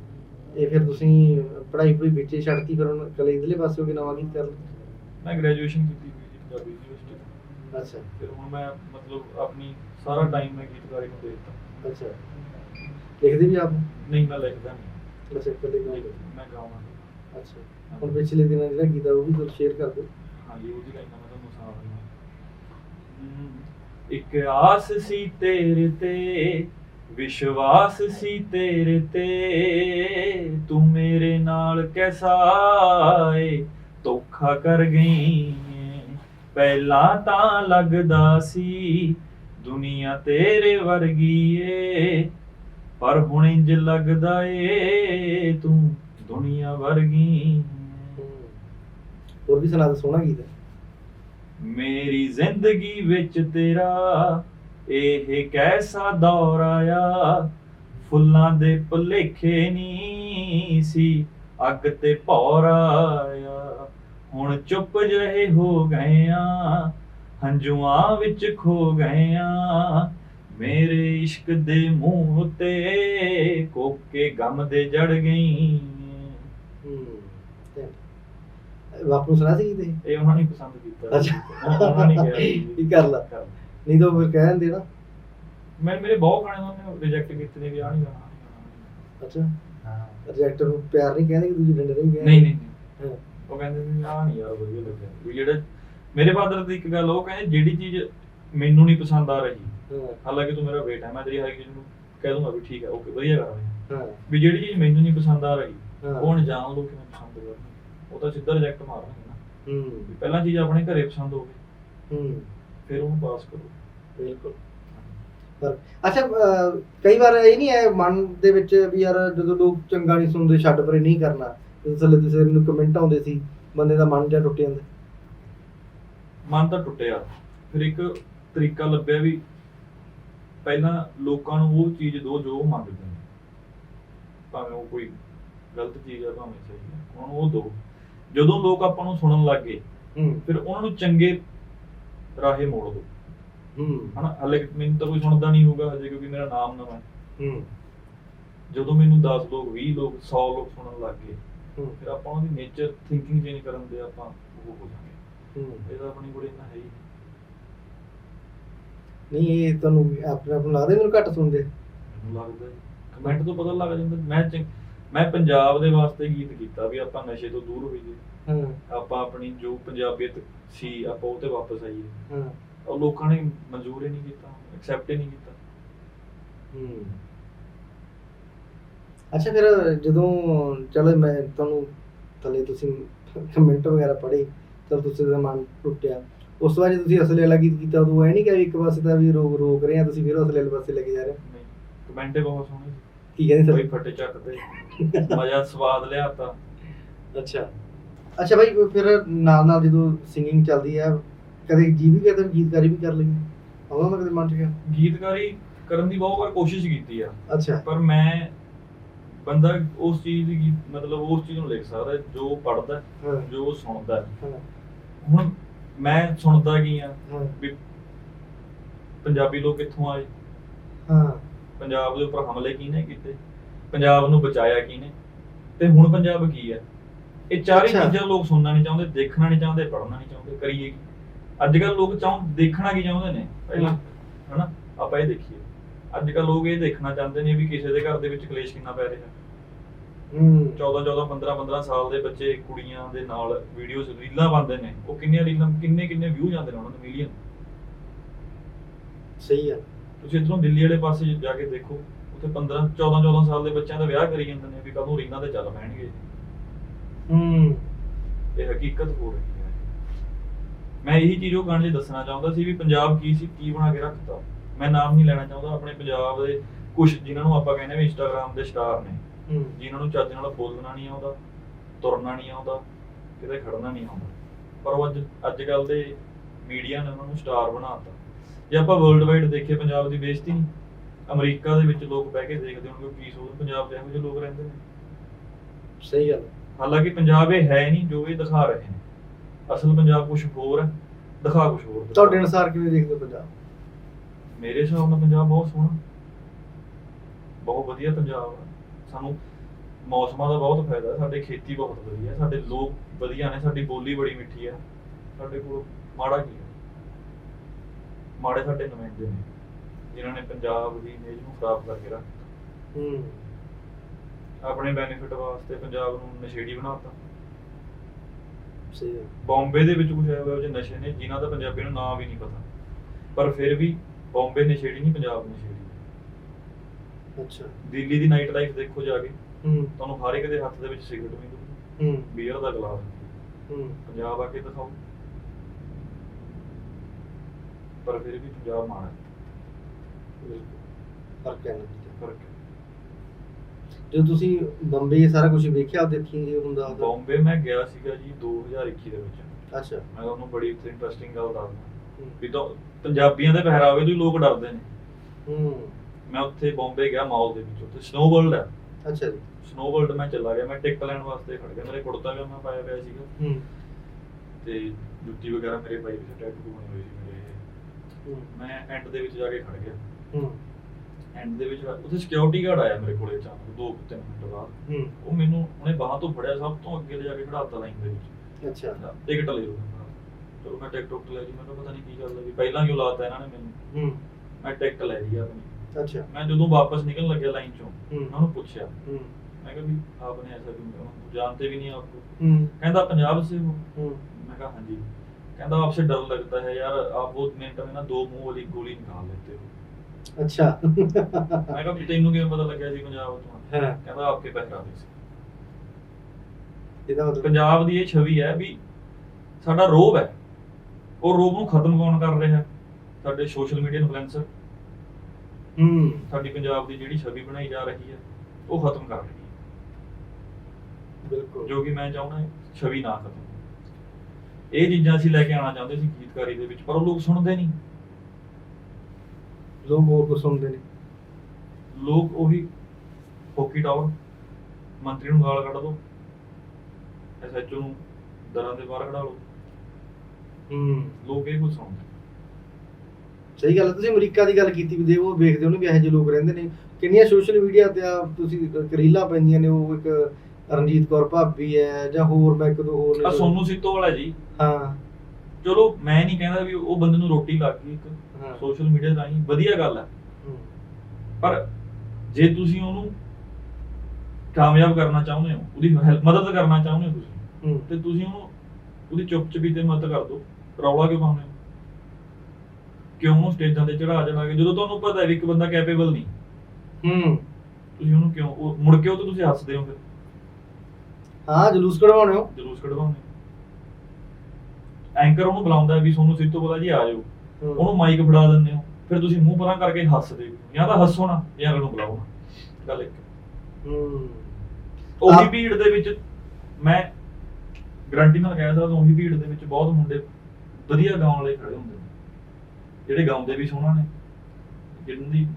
ਇਹ ਫਿਰ ਤੁਸੀਂ ਪੜ੍ਹਾਈ ਪੜ੍ਹਾਈ ਵਿੱਚੇ ਛੱਡਤੀ ਫਿਰ ਹੁਣ ਕਲੇ ਇਧਰਲੇ ਪਾਸੇ ਹੋ ਕੇ ਨਵਾਂ ਗੀਤ ਕਰ ਲਿਆ?
ਮੈਂ ਗ੍ਰੈਜੂਏਸ਼ਨ ਕੀਤੀ ਹੋਈ ਜੀ ਪੰਜਾਬੀ ਯੂਨੀਵਰਸਿਟੀ ਤੋਂ।
ਅੱਛਾ।
ਫਿਰ ਹੁਣ ਮੈਂ ਮਤਲਬ ਆਪਣੀ ਸਾਰਾ ਟਾਈਮ ਮੈਂ ਗੀਤਕਾਰੀ ਨੂੰ ਦੇ ਦਿੱਤਾ।
ਅੱਛਾ। ਲਿਖਦੇ ਵੀ ਆਪ?
ਨਹੀਂ ਮੈਂ ਲਿਖਦਾ ਨਹੀਂ।
ਅੱਛਾ ਕਲੇ ਗਾਉਂਦੇ
ਮੈਂ ਗਾਵਾਂ
ਅੱਛਾ। ਹੁਣ ਪਿਛਲੇ ਦਿਨਾਂ ਜਿਹੜਾ ਗੀਤ ਆ ਉਹ ਵੀ ਤੁਸੀਂ ਸ਼ੇਅਰ ਕਰ ਦਿਓ।
ਹਾਂਜੀ ਉਹਦੀ ਲਾਈਨਾਂ ਮੈਂ ਤੁਹਾਨੂੰ ਸੁਣਾ ਦਿੰਦਾ। ਇੱਕ ਆਸ ਸੀ ਤੇਰੇ ਤੇ ਵਿਸ਼ਵਾਸ ਸੀ ਤੇਰੇ ਤੇ ਤੂੰ ਮੇਰੇ ਨਾਲ ਕੈਸਾ ਏ? ਧੋਖਾ ਕਰ ਗਈ। ਪਹਿਲਾਂ ਤਾਂ ਲੱਗਦਾ ਸੀ ਦੁਨੀਆ ਤੇਰੇ ਵਰਗੀ ਏ। ਪਰ ਹੁਣ ਇੰਜ ਲੱਗਦਾ ਏ ਤੂੰ ਦੁਨੀਆ ਵਰਗੀ।
ਹੋਰ ਵੀ ਸੁਣਾ ਦਿਓ ਸੋਹਣਾ ਗੀਤ
ਮੇਰੀ ਜ਼ਿੰਦਗੀ ਵਿੱਚ ਤੇਰਾ ਇਹ ਕੈਸਾ ਦੌਰ ਆਇਆ? ਫੁੱਲਾਂ ਦੇ ਭੁਲੇਖੇ ਨਹੀਂ ਸੀ ਅੱਗ ਤੇ ਭੌਰ ਆਇਆ। ਹੁਣ ਚੁੱਪ ਜਿਹੇ ਹੋ ਗਏ ਆ ਹੰਝੂਆਂ ਵਿੱਚ ਖੋ ਗਏ ਆ। ਮੇਰੇ ਇਸ਼ਕ ਦੇ ਮੂੰਹ ਤੇ ਕੋਕੇ ਗਮ ਦੇ ਜੜ ਗਈ।
ਨੂੰ ਸੁਣਾ ਸੀ ਗੀਤ ਇਹ
ਉਹਨਾਂ ਨੇ ਪਸੰਦ ਕੀਤਾ।
ਅੱਛਾ।
ਉਹਨਾਂ ਨੇ ਕਿਹਾ
ਕੀ ਕਰ ਲਾ। ਨਹੀਂ ਤਾਂ ਫਿਰ ਕਹਿ ਦਿੰਦੇ ਨਾ
ਮੈਂ ਮੇਰੇ ਬਹੁਤ ਗਾਣੇ ਉਹਨੇ ਰਿਜੈਕਟ ਕੀਤੇ ਨੇ ਵੀ ਆ ਨਹੀਂ ਗਾਣਾ
ਅੱਛਾ।
ਹਾਂ।
ਰਿਜੈਕਟਰ ਨੂੰ ਪਿਆਰ ਨਹੀਂ ਕਹਿੰਦੇ ਕਿ ਦੂਜੇ ਡੰਡੇ ਨਹੀਂ ਕਹਿੰਦੇ?
ਨਹੀਂ ਨਹੀਂ। ਉਹ ਕਹਿੰਦੇ ਆ ਨਹੀਂ ਯਾਰ ਵਧੀਆ ਲੱਗਿਆ। ਵੀ ਜਿਹੜਾ ਮੇਰੇ ਫਾਦਰ ਦੀ ਇੱਕ ਗੱਲ ਉਹ ਕਹਿੰਦੇ ਜਿਹੜੀ ਚੀਜ਼ ਮੈਨੂੰ ਨਹੀਂ ਪਸੰਦ ਆ ਰਹੀ ਹਾਲਾਂਕਿ ਤੂੰ ਮੇਰਾ ਬੇਟਾ ਹੈ ਮੈਂ ਤੇਰੀ ਹਰ ਚੀਜ਼ ਨੂੰ ਕਹਿ ਦੂੰਗਾ ਵੀ ਠੀਕ ਹੈ ਓਕੇ ਵਧੀਆ ਕਰ ਰਹੇ।
ਹਾਂ।
ਵੀ ਜਿਹੜੀ ਚੀਜ਼ ਮੈਨੂੰ ਨਹੀਂ ਪਸੰਦ ਆ ਰਹੀ। ਉਹ ਅਣਜਾਣ ਲੋਕ ਕਿਵੇਂ ਪਸੰਦ ਕਰਨਗੇ? ਉਹ ਤਾਂ ਸਿੱਧਾ ਰਿਜੈਕਟ ਮਾਰਨਗੇ ਨਾ।
ਹੂੰ।
ਪਹਿਲਾਂ ਚੀਜ਼ ਆਪਣੇ ਘਰੇ ਪਸੰਦ ਹੋਵੇ
ਹੂੰ।
ਫਿਰ ਉਹਨੂੰ ਪਾਸ ਕਰੋ।
ਬਿਲਕੁਲ। ਪਰ ਅੱਛਾ ਕਈ ਵਾਰ ਇਹ ਨਹੀਂ ਹੈ ਮਨ ਦੇ ਵਿੱਚ ਵੀ ਯਾਰ ਜਦੋਂ ਲੋਕ ਚੰਗਾ ਨਹੀਂ ਸੁਣਦੇ ਛੱਡ ਪਰੇ ਨਹੀਂ ਕਰਨਾ ਜਦੋਂ ਥੱਲੇ ਤੁਸੀਂ ਮੈਨੂੰ ਕਮੈਂਟ ਆਉਂਦੇ ਸੀ ਬੰਦੇ ਦਾ ਮਨ ਜਾਂ ਟੁੱਟ ਜਾਂਦਾ?
ਮਨ ਤਾਂ ਟੁੱਟਿਆ। ਫਿਰ ਇੱਕ ਤਰੀਕਾ ਲੱਭਿਆ ਵੀ ਪਹਿਲਾਂ ਲੋਕਾਂ ਨੂੰ ਉਹ ਚੀਜ਼ ਦੋ ਜੋ ਉਹ ਮੰਗਦੇ ਨੇ। ਭਾਵੇਂ ਉਹ ਕੋਈ ਗਲਤ ਚੀਜ਼ ਹੈ ਭਾਵੇਂ ਸਹੀ ਉਹਨਾਂ ਨੂੰ ਉਹ ਦੋ ਜਦੋਂ ਲੋਕ ਆਪਾਂ ਨੂੰ ਸੁਣਨ ਲੱਗ ਗਏ
ਹੂੰ।
ਫਿਰ ਉਹਨਾਂ ਨੂੰ ਚੰਗੇ ਰਾਹੇ ਮੋੜ ਦੋ
ਹੂੰ।
ਹਨਾ ਹਲੇ ਮੈਨੂੰ ਤਾਂ ਕੋਈ ਸੁਣਦਾ ਨਹੀਂ ਹੋਊਗਾ ਹਜੇ ਕਿਉਂਕਿ ਮੇਰਾ ਨਾਮ ਨਵਾਂ ਹੈ।
ਹੂੰ।
ਜਦੋਂ ਮੈਨੂੰ 10 ਲੋਕ 20 ਲੋਕ 100 ਲੋਕ ਸੁਣਨ ਲੱਗ ਗਏ
ਹੂੰ।
ਫਿਰ ਆਪਾਂ ਉਹਦੀ ਨੇਚਰ ਥਿੰਕਿੰਗ ਚੇਂਜ ਕਰਨ ਦੇ ਆਪਾਂ ਉਹ ਹੋ ਜਾਵਾਂਗੇ
ਹੂੰ।
ਇਹਦਾ ਆਪਣੀ ਕੋਲ ਇੰਨਾ ਹੈ ਹੀ ਨਹੀਂ।
ਇਹ ਤੁਹਾਨੂੰ ਆਪਣੇ ਆਪ ਨੂੰ ਲੱਗਦਾ ਮੈਨੂੰ ਘੱਟ ਸੁਣਦੇ।
ਮੈਨੂੰ ਲੱਗਦਾ ਕਮੈਂਟ ਤੋਂ ਪਤਾ ਲੱਗ ਜਾਂਦਾ। ਮੈਂ ਮੈਂ ਪੰਜਾਬ ਦੇ ਵਾਸਤੇ ਗੀਤ ਕੀਤਾ ਵੀ ਆਪਾਂ ਨਸ਼ੇ ਤੋਂ ਦੂਰ ਹੋਈਏ।
ਹਾਂ।
ਆਪਾਂ ਆਪਣੀ ਜੋ ਪੰਜਾਬੀਅਤ ਸੀ ਆਪਾਂ ਉਹ ਤੇ ਵਾਪਸ ਆਈਏ।
ਹਾਂ।
ਉਹ ਲੋਕਾਂ ਨੇ ਮਨਜ਼ੂਰ ਹੀ ਨਹੀਂ ਕੀਤਾ ਐਕਸੈਪਟ ਹੀ ਨਹੀਂ ਕੀਤਾ।
ਹੂੰ। ਅੱਛਾ ਫਿਰ ਜਦੋਂ ਚਲੋ ਮੈਂ ਤੁਹਾਨੂੰ ਥੱਲੇ ਤੁਸੀਂ ਕਮੈਂਟ ਵਗੈਰਾ ਪੜ੍ਹੇ ਚਲ ਤੁਸੀਂ ਦਾ ਮਨ ਟੁੱਟਿਆ। ਉਸ ਤੋਂ ਬਾਅਦ ਜਦੋਂ ਤੁਸੀਂ ਅਸਲੇ ਵਾਲਾ ਗੀਤ ਕੀਤਾ ਉਦੋਂ ਐ ਨਹੀਂ ਕਿ ਇੱਕ ਪਾਸੇ ਦਾ ਵੀ ਰੋਕ ਰੋਕ ਰਹੇ ਆ ਤੁਸੀਂ ਫਿਰ ਅਸਲੇ ਵਾਲੇ ਪਾਸੇ ਲੈ ਕੇ ਜਾ ਰਹੇ ਹੋ?
ਨਹੀਂ ਕਮੈਂਟੇ ਬਹੁਤ ਸੋਹਣੇ ਸੀ।
ਕੀ ਕਹਿੰਦੇ
ਕੋਈ
ਸਰ
ਫੱਟੇ ਚੱਕ ਤੇ ਮਜ਼ਾ ਸਵਾਦ ਲਿਆਤਾ।
ਅੱਛਾ। ਅੱਛਾ ਭਾਈ ਫਿਰ ਨਾਲ ਨਾਲ ਜਦੋਂ ਸਿੰਗਿੰਗ ਚੱਲਦੀ ਆ ਕਦੇ ਜੀ ਵੀ ਕਰਦਾ ਗੀਤਕਾਰੀ ਵੀ ਕਰ ਲਈਏ ਆਉਂਦਾ ਨਾ ਕਦੇ ਮਨ ਚ ਗਿਆ
ਗੀਤਕਾਰੀ ਕਰਨ ਦੀ ਬਹੁਤ ਵਾਰ ਕੋਸ਼ਿਸ਼ ਕੀਤੀ ਆ।
ਅੱਛਾ।
ਪਰ ਮੈਂ ਬੰਦਾ ਉਸ ਚੀਜ਼ ਦੀ ਮਤਲਬ ਉਸ ਚੀਜ਼ ਨੂੰ ਲਿਖ ਸਕਦਾ ਜੋ ਪੜਦਾ ਜੋ ਸੁਣਦਾ। ਹੁਣ ਮੈਂ ਸੁਣਦਾ ਕੀ ਆ
ਹਾਂ।
ਵੀ ਪੰਜਾਬੀ ਲੋਕ ਕਿੱਥੋਂ ਆਏ?
ਹਾਂ।
ਪੰਜਾਬ ਦੇ ਉੱਪਰ ਹਮਲੇ ਕਿਹਨੇ ਕੀਤੇ? ਪੰਜਾਬ ਨੂੰ ਬਚਾਇਆ ਕਿਹਨੇ? ਤੇ ਹੁਣ ਪੰਜਾਬ ਕੀ ਹੈ ਇਹ ਚਾਰੇ
ਅੱਛਾ।
ਚੀਜ਼ਾਂ ਲੋਕ ਸੁਣਨਾ ਨਹੀਂ ਚਾਹੁੰਦੇ ਦੇਖਣਾ ਨਹੀਂ ਚਾਹੁੰਦੇ ਪੜ੍ਹਨਾ ਨਹੀਂ ਚਾਹੁੰਦੇ ਕਰੀਏ ਕੀ? ਅੱਜ ਕੱਲ ਲੋਕ ਚਾਹ ਦੇਖਣਾ ਕੀ ਚਾਹੁੰਦੇ ਨੇ? ਪਹਿਲਾਂ ਹਨਾ? ਆਪਾਂ ਇਹ ਦੇਖੀਏ। ਅੱਜ ਕੱਲ ਲੋਕ ਇਹ ਦੇਖਣਾ ਚਾਹੁੰਦੇ ਨੇ ਵੀ ਕਿਸੇ ਦੇ ਘਰ ਦੇ ਵਿੱਚ ਕਲੇਸ਼ ਕਿੰਨਾ ਪੈ ਰਿਹਾ।
ਹੂੰ
14 14 15 15 ਸਾਲ ਦੇ ਬੱਚੇ ਕੁੜੀਆਂ ਦੇ ਨਾਲ ਵੀਡੀਓਜ਼ ਰੀਲਾਂ ਪਾਉਂਦੇ ਨੇ। ਉਹ ਕਿੰਨੀਆਂ ਰੀਲਾਂ ਕਿੰਨੇ ਕਿੰਨੇ ਵਿਊ ਜਾਂਦੇ ਨੇ ਉਹਨਾਂ ਦੇ ਮਿਲੀਅਨ
ਸਹੀ ਆ।
ਤੁਸੀਂ ਇੱਧਰੋਂ ਦਿੱਲੀ ਵਾਲੇ ਪਾਸੇ ਜਾ ਕੇ ਦੇਖੋ ਉੱਥੇ 15 14 14 ਸਾਲ ਦੇ ਬੱਚਿਆਂ ਦਾ ਵਿਆਹ ਕਰੀ ਜਾਂਦੇ ਨੇ ਵੀ ਕਦੋਂ ਰੀਲਾਂ ਤੇ ਚੱਲ ਪੈਣਗੇ।
ਹੂੰ।
ਇਹ ਹਕੀਕਤ ਹੋ ਰਹੀ ਹੈ। ਮੈਂ ਇਹੀ ਚੀਜ਼ ਉਹ ਗਾਣੇ 'ਚ ਦੱਸਣਾ ਚਾਹੁੰਦਾ ਸੀ ਵੀ ਪੰਜਾਬ ਕੀ ਸੀ ਕੀ ਬਣਾ ਕੇ ਰੱਖਤਾ। ਮੈਂ ਨਾਮ ਨਹੀਂ ਲੈਣਾ ਚਾਹੁੰਦਾ ਆਪਣੇ ਪੰਜਾਬ ਦੇ ਕੁਝ ਜਿਨ੍ਹਾਂ ਨੂੰ ਆਪਾਂ ਕਹਿੰਦੇ ਵੀ ਇੰਸਟਾਗ੍ਰam ਦੇ ਸਟਾਰ ਨੇ। ਜਿਨ੍ਹਾਂ ਨੂੰ ਚੱਜ ਨਾਲ ਬੋਲਣਾ ਨਹੀਂ ਆਉਂਦਾ ਤੁਰਨਾ ਨਹੀਂ ਆਉਂਦਾ ਕਿਤੇ ਖੜਨਾ ਨਹੀਂ ਆਉਂਦਾ। ਪਰ ਉਹ ਅੱਜ ਅੱਜ ਕੱਲ ਦੇ ਮੀਡੀਆ ਨੇ ਉਹਨਾਂ ਨੂੰ ਸਟਾਰ ਬਣਾਤਾ। ਜੇ ਆਪਾਂ ਵਰਲਡ ਵਾਈਡ ਦੇਖੇ ਪੰਜਾਬ ਦੀ ਬੇਇੱਜ਼ਤੀ ਨਹੀਂ। ਅਮਰੀਕਾ ਦੇ ਵਿੱਚ ਲੋਕ ਬਹਿ ਕੇ ਦੇਖਦੇ ਹੋਣਗੇ ਕੀ ਸੋਚ ਪੰਜਾਬ ਦੇ ਇਹੋ ਜਿਹੇ ਲੋਕ ਰਹਿੰਦੇ ਨੇ।
ਸਹੀ ਗੱਲ।
ਹਾਲਾਂਕਿ ਪੰਜਾਬ ਇਹ ਹੈ ਨਹੀਂ ਜੋ ਇਹ ਦਿਖਾ ਰਹੇ ਨੇ। ਅਸਲ ਪੰਜਾਬ ਕੁਝ ਹੋਰ ਹੈ ਦਿਖਾ ਕੁਝ ਹੋਰ।
ਤੁਹਾਡੇ ਅਨੁਸਾਰ ਕਿਵੇਂ ਦੇਖਦੇ ਪੰਜਾਬ?
ਮੇਰੇ ਹਿਸਾਬ ਨਾਲ ਪੰਜਾਬ ਬਹੁਤ ਸੋਹਣਾ। ਬਹੁਤ ਵਧੀਆ ਪੰਜਾਬ ਹੈ ਸਾਨੂੰ ਮੌਸਮਾਂ ਦਾ ਬਹੁਤ ਫਾਇਦਾ ਹੈ ਸਾਡੇ ਖੇਤੀ ਬਹੁਤ ਵਧੀਆ ਹੈ ਸਾਡੇ ਲੋਕ ਵਧੀਆ ਨੇ ਸਾਡੀ ਬੋਲੀ ਬੜੀ ਮਿੱਠੀ ਹੈ ਸਾਡੇ ਕੋਲ ਮਾੜਾ ਕੀ ਹੈ? ਮਾੜੇ ਸਾਡੇ ਨੁਮਾਇੰਦੇ ਨੇ ਜਿਨ੍ਹਾਂ ਨੇ ਪੰਜਾਬ ਦੀ ਇਮੇਜ ਨੂੰ ਖਰਾਬ ਕਰਕੇ ਰੱਖ
ਹੂੰ।
ਆਪਣੇ ਬੈਨੀਫਿਟ ਵਾਸਤੇ ਪੰਜਾਬ ਨੂੰ ਨਸ਼ੇੜੀ ਬਣਾਤਾ
ਸਹੀ ਹੈ।
ਬੰਬੇ ਦੇ ਵਿੱਚ ਕੁਝ ਇਹੋ ਜਿਹੇ ਨਸ਼ੇ ਨੇ ਜਿਨ੍ਹਾਂ ਦਾ ਪੰਜਾਬੀ ਨੂੰ ਨਾਂ ਵੀ ਨਹੀਂ ਪਤਾ। ਪਰ ਫਿਰ ਵੀ ਬੰਬੇ ਨਸ਼ੇੜੀ ਨਹੀਂ ਪੰਜਾਬ ਨਸ਼ੇੜੀ। ਹੈ।
ਅੱਛਾ।
ਦਿੱਲੀ ਦੀ ਨਾਈਟ ਲਾਈਫ ਦੇਖੋ ਜਾ ਕੇ।
ਹੂੰ।
ਤੁਹਾਨੂੰ ਹਰ ਇੱਕ ਦੇ ਹੱਥ ਦੇ ਵਿੱਚ ਸਿਗਰਟ ਮਿਲੂਗੀ।
ਹੂੰ।
ਬੀਅਰ ਦਾ ਗਲਾਸ।
ਹੂੰ।
ਪੰਜਾਬ ਆ ਕੇ ਦਿਖਾਓ। ਪਰ ਫਿਰ ਵੀ ਪੰਜਾਬ
ਬਿਲਕੁਲ। ਫ਼ਰਕ ਹੈ ਨਾ।
ਫ਼ਰਕ ਹੈ।
ਤੁਸੀਂ ਬੰਬੇ ਇਹ ਸਾਰਾ ਕੁਝ ਵੇਖਿਆ ਦੇਖੀ ਜੇ ਹੁੰਦਾ ਉਦੋਂ?
ਬੰਬੇ ਮੈਂ ਗਿਆ ਸੀਗਾ ਜੀ 2021 ਦੇ ਵਿੱਚ।
ਅੱਛਾ।
ਮੈਂ ਤੁਹਾਨੂੰ ਬੜੀ ਇੰਟਰਸਟਿੰਗ ਗੱਲ ਦੱਸਦਾ।
ਹੂੰ।
ਵੀ ਤਾਂ ਪੰਜਾਬੀਆਂ ਦੇ ਪਹਿਰਾਵੇ ਤੋਂ ਹੀ ਲੋਕ ਡਰਦੇ ਨੇ।
ਹੂੰ।
ਮੈਂ ਉੱਥੇ ਬੰਬੇ ਗਿਆ ਮਾਲ ਦੇ ਵਿੱਚ ਉੱਥੇ ਸਨੋ ਵਰਲਡ ਹੈ।
ਅੱਛਾ ਜੀ।
ਸਨੋ ਵਰਲਡ ਮੈਂ ਚਲਾ ਗਿਆ ਮੈਂ ਟਿਕਟ ਲੈਣ ਵਾਸਤੇ ਖੜ ਗਿਆ ਮੇਰੇ ਕੁੜਤਾ ਵੀ ਮੈਂ ਪਾਇਆ ਪਿਆ ਸੀਗਾ।
ਹੂੰ।
ਤੇ ਜੁੱਤੀ ਵਗੈਰਾ ਮੇਰੇ ਪਾਈ ਵੀ ਟੈਟੂ ਬਣੇ ਹੋਏ ਸੀ ਮੇਰੇ। ਮੈਂ ਐਂਡ ਦੇ ਵਿੱਚ ਜਾ ਕੇ ਖੜ ਗਿਆ।
ਹੂੰ।
ਐਂਡ ਦੇ ਵਿੱਚ ਉੱਥੇ ਸਿਕਿਉਰਿਟੀ ਗਾਰਡ ਆਇਆ ਮੇਰੇ ਕੋਲੇ ਅਚਾਨਕ ਦੋ ਤਿੰਨ ਮਿੰਟ ਬਾਅਦ।
ਹੂੰ।
ਉਹ ਮੈਨੂੰ ਉਹਨੇ ਬਾਹਾਂ ਤੋਂ ਫੜਿਆ ਸਭ ਤੋਂ ਅੱਗੇ ਲੈ ਜਾ ਕੇ ਖੜਾਤਾ ਲਾਈਨ ਦੇ ਵਿੱਚ।
ਅੱਛਾ।
ਟਿਕਟ ਲੈ ਲਓ। ਚਲੋ ਮੈਂ ਟਿਕਟ ਟੁਕਟ ਲੈ ਲਈ ਮੈਨੂੰ ਪਤਾ ਨਹੀਂ ਕੀ ਗੱਲ ਹੈ ਪਹਿਲਾਂ ਕਿਉਂ ਲਾਤਾ ਇਹਨਾਂ ਨੇ ਮੈਨੂੰ?
ਹੂੰ।
ਮੈਂ ਟਿਕਟ ਲੈ ਲਈ ਆਪਣੀ।
ਅੱਛਾ।
ਮੈਂ ਜਦੋਂ ਵਾਪਸ ਨਿਕਲਣ ਲੱਗਿਆ ਲਾਈਨ ਚੋਂ ਉਹਨਾਂ ਨੂੰ ਪੁੱਛਿਆ ਮੈਂ ਕਿਹਾ ਵੀ ਆਪਨੇ ਐਸਾ ਕਿਉਂ ਜਾਣਦੇ
ਵੀ
ਨਹੀਂ ਆਪ ਕੋ। ਕਹਿੰਦਾ
ਪੰਜਾਬ
ਸੇ ਹੂੰ। ਮੈਂ ਕਿਹਾ ਹਾਂਜੀ। ਕਹਿੰਦਾ ਆਪਸੇ ਡਰ ਲੱਗਦਾ ਹੈ ਯਾਰ ਆਪ ਬਹੁਤ ਮਿੰਟ ਮੇਂ ਨਾ ਦੋ ਮੂੰਹ ਵਾਲੀ ਗੋਲੀ ਨਿਕਾਲ ਲੈਂਦੇ
ਹੋ।
ਅੱਛਾ। ਮੈਂ ਕਿਹਾ ਤੈਨੂੰ ਕਿਵੇਂ ਪਤਾ ਲੱਗਿਆ ਜੀ ਪੰਜਾਬ ਤੋਂ?
ਹਾਂ।
ਕਹਿੰਦਾ ਆਪਕੇ ਪਹਿਰਾਵੇ ਸੇ।
ਇਹਦਾ ਮਤਲਬ
ਪੰਜਾਬ ਦੀ ਇਹ ਛਵੀ ਹੈ ਵੀ ਸਾਡਾ ਰੋਬ ਹੈ। ਉਹ ਰੋਬ ਨੂੰ ਖਤਮ ਕੌਣ ਕਰ ਰਿਹਾ? ਸਾਡੇ ਸੋਸ਼ਲ ਮੀਡੀਆ ਇਨਫਲੂਐਂਸਰ
ਹੂੰ।
ਸਾਡੀ ਪੰਜਾਬ ਦੀ ਜਿਹੜੀ ਛਵੀ ਬਣਾਈ ਜਾ ਰਹੀ ਹੈ ਉਹ ਖਤਮ ਕਰ ਰਹੀ ਹੈ।
ਬਿਲਕੁਲ।
ਜੋ ਕਿ ਮੈਂ ਚਾਹੁੰਦਾ ਛਵੀ ਨਾ ਖਤਮ ਹੋਵੇ। ਇਹ ਚੀਜ਼ਾਂ ਅਸੀਂ ਲੈ ਕੇ ਆਉਣਾ ਚਾਹੁੰਦੇ ਸੀ ਗੀਤਕਾਰੀ ਦੇ ਵਿੱਚ ਪਰ ਉਹ ਲੋਕ ਸੁਣਦੇ ਨਹੀਂ।
ਲੋਕ ਹੋਰ ਕੁਝ ਸੁਣਦੇ ਨੇ
ਲੋਕ ਉਹੀ ਹੋਕੀ ਟਾਵਰ ਮੰਤਰੀ ਨੂੰ ਗਾਲ ਕੱਢ ਦੋ ਐਸਐਚਓ ਨੂੰ ਦਰਾਂ ਦੇ ਬਾਹਰ ਖੜਾ ਲਓ।
ਹੂੰ।
ਲੋਕ ਇਹ ਕੁਝ ਸੁਣਦੇ
ਸਹੀ ਗੱਲ ਤੁਸੀਂ ਅਮਰੀਕਾ ਦੀ ਗੱਲ ਕੀਤੀ ਵੀ ਦੇ ਉਹ ਵੇਖਦੇ ਹੋ ਨਾ ਵੀ ਇਹੋ ਜਿਹੇ ਲੋਕ ਰਹਿੰਦੇ ਨੇ ਕਿੰਨੀਆਂ ਸੋਸ਼ਲ ਮੀਡੀਆ ਤੇ ਆ ਤੁਸੀਂ ਕਰੀਲਾ ਪੈਂਦੀਆਂ ਨੇ ਉਹ ਇੱਕ ਰਣਜੀਤ ਕੌਰ ਭਾਬੀ ਹੈ ਜਾਂ ਹੋਰ ਮੈਂ ਇੱਕ ਦੋ ਹੋਰ ਨੇ
ਆ ਸੋਨੂ ਸਿੱਤੋ ਵਾਲਾ ਜੀ।
ਹਾਂ।
ਚਲੋ ਮੈਂ ਨਹੀਂ ਕਹਿੰਦਾ ਵੀ ਉਹ ਬੰਦੇ ਨੂੰ ਰੋਟੀ ਲੱਗ ਗਈ ਇੱਕ ਸੋਸ਼ਲ ਮੀਡੀਆ ਰਾਹੀਂ ਵਧੀਆ ਗੱਲ ਹੈ। ਪਰ ਜੇ ਤੁਸੀਂ ਉਹਨੂੰ ਕਾਮਯਾਬ ਕਰਨਾ ਚਾਹੁੰਦੇ ਹੋ ਉਹਦੀ ਮਦਦ ਕਰਨਾ ਚਾਹੁੰਦੇ ਹੋ ਤੁਸੀਂ ਤੇ ਤੁਸੀਂ ਉਹਨੂੰ ਉਹਦੀ ਚੁੱਪ ਚਪੀਤੇ ਮਦਦ ਕਰ ਦਿਓ ਰੌਲਾ ਕਿਉਂ ਪਾਉਂਦੇ ਹੋ? ਕਿਉਂ ਸਟੇਜਾਂ ਤੇ ਚੜਾ ਕੇ ਜਦੋਂ ਤੁਹਾਨੂੰ ਪਤਾ ਹੈ ਵੀ ਇੱਕ ਬੰਦਾ ਕੈਪੇਬਲ ਨਹੀਂ?
ਹੂੰ।
ਤੁਸੀਂ ਉਹਨੂੰ ਕਿਉਂ? ਉਹ ਮੁੜ ਕੇ ਉਹ ਤੇ ਤੁਸੀਂ ਹੱਸਦੇ ਹੋ ਫਿਰ?
ਹਾਂ ਜਲੂਸ ਕਢਵਾਉਣੇ ਹੋ।
ਜਲੂਸ ਕਢਵਾਉਂਦੇ ਐਂਕਰ ਉਹਨੂੰ ਬੁਲਾਉਂਦਾ ਵੀ ਸੋਨੂੰ ਸਿੱਧੂ ਬੋਲਾ ਜੀ ਆ ਜਾਓ। ਉਹਨੂੰ ਮਾਈਕ ਫੜਾ ਦਿੰਦੇ ਹੋ। ਫਿਰ ਤੁਸੀਂ ਮੂੰਹ ਪਰਾਂ ਕਰਕੇ ਹੱਸਦੇ ਹੋ। ਜਾਂ ਤਾਂ ਹੱਸੋ ਨਾ ਜਾਂ ਅਗਲੇ ਨੂੰ ਬੁਲਾਓ ਨਾ। ਗੱਲ ਇੱਕ।
ਹੂੰ।
ਉਹੀ ਭੀੜ ਦੇ ਵਿੱਚ ਮੈਂ ਗਰੰਟੀ ਨਾਲ ਕਹਿ ਸਕਦਾ ਉਹੀ ਭੀੜ ਦੇ ਵਿੱਚ ਬਹੁਤ ਮੁੰਡੇ ਵਧੀਆ ਗਾਉਣ ਵਾਲੇ ਖੜੇ ਹੁੰਦੇ ਨੇ। ਜਿਹੜੇ ਗਾਉਂਦੇ ਵੀ ਸੋਹਣਾ ਨੇ ਜਿਹਨਾਂ ਦੀ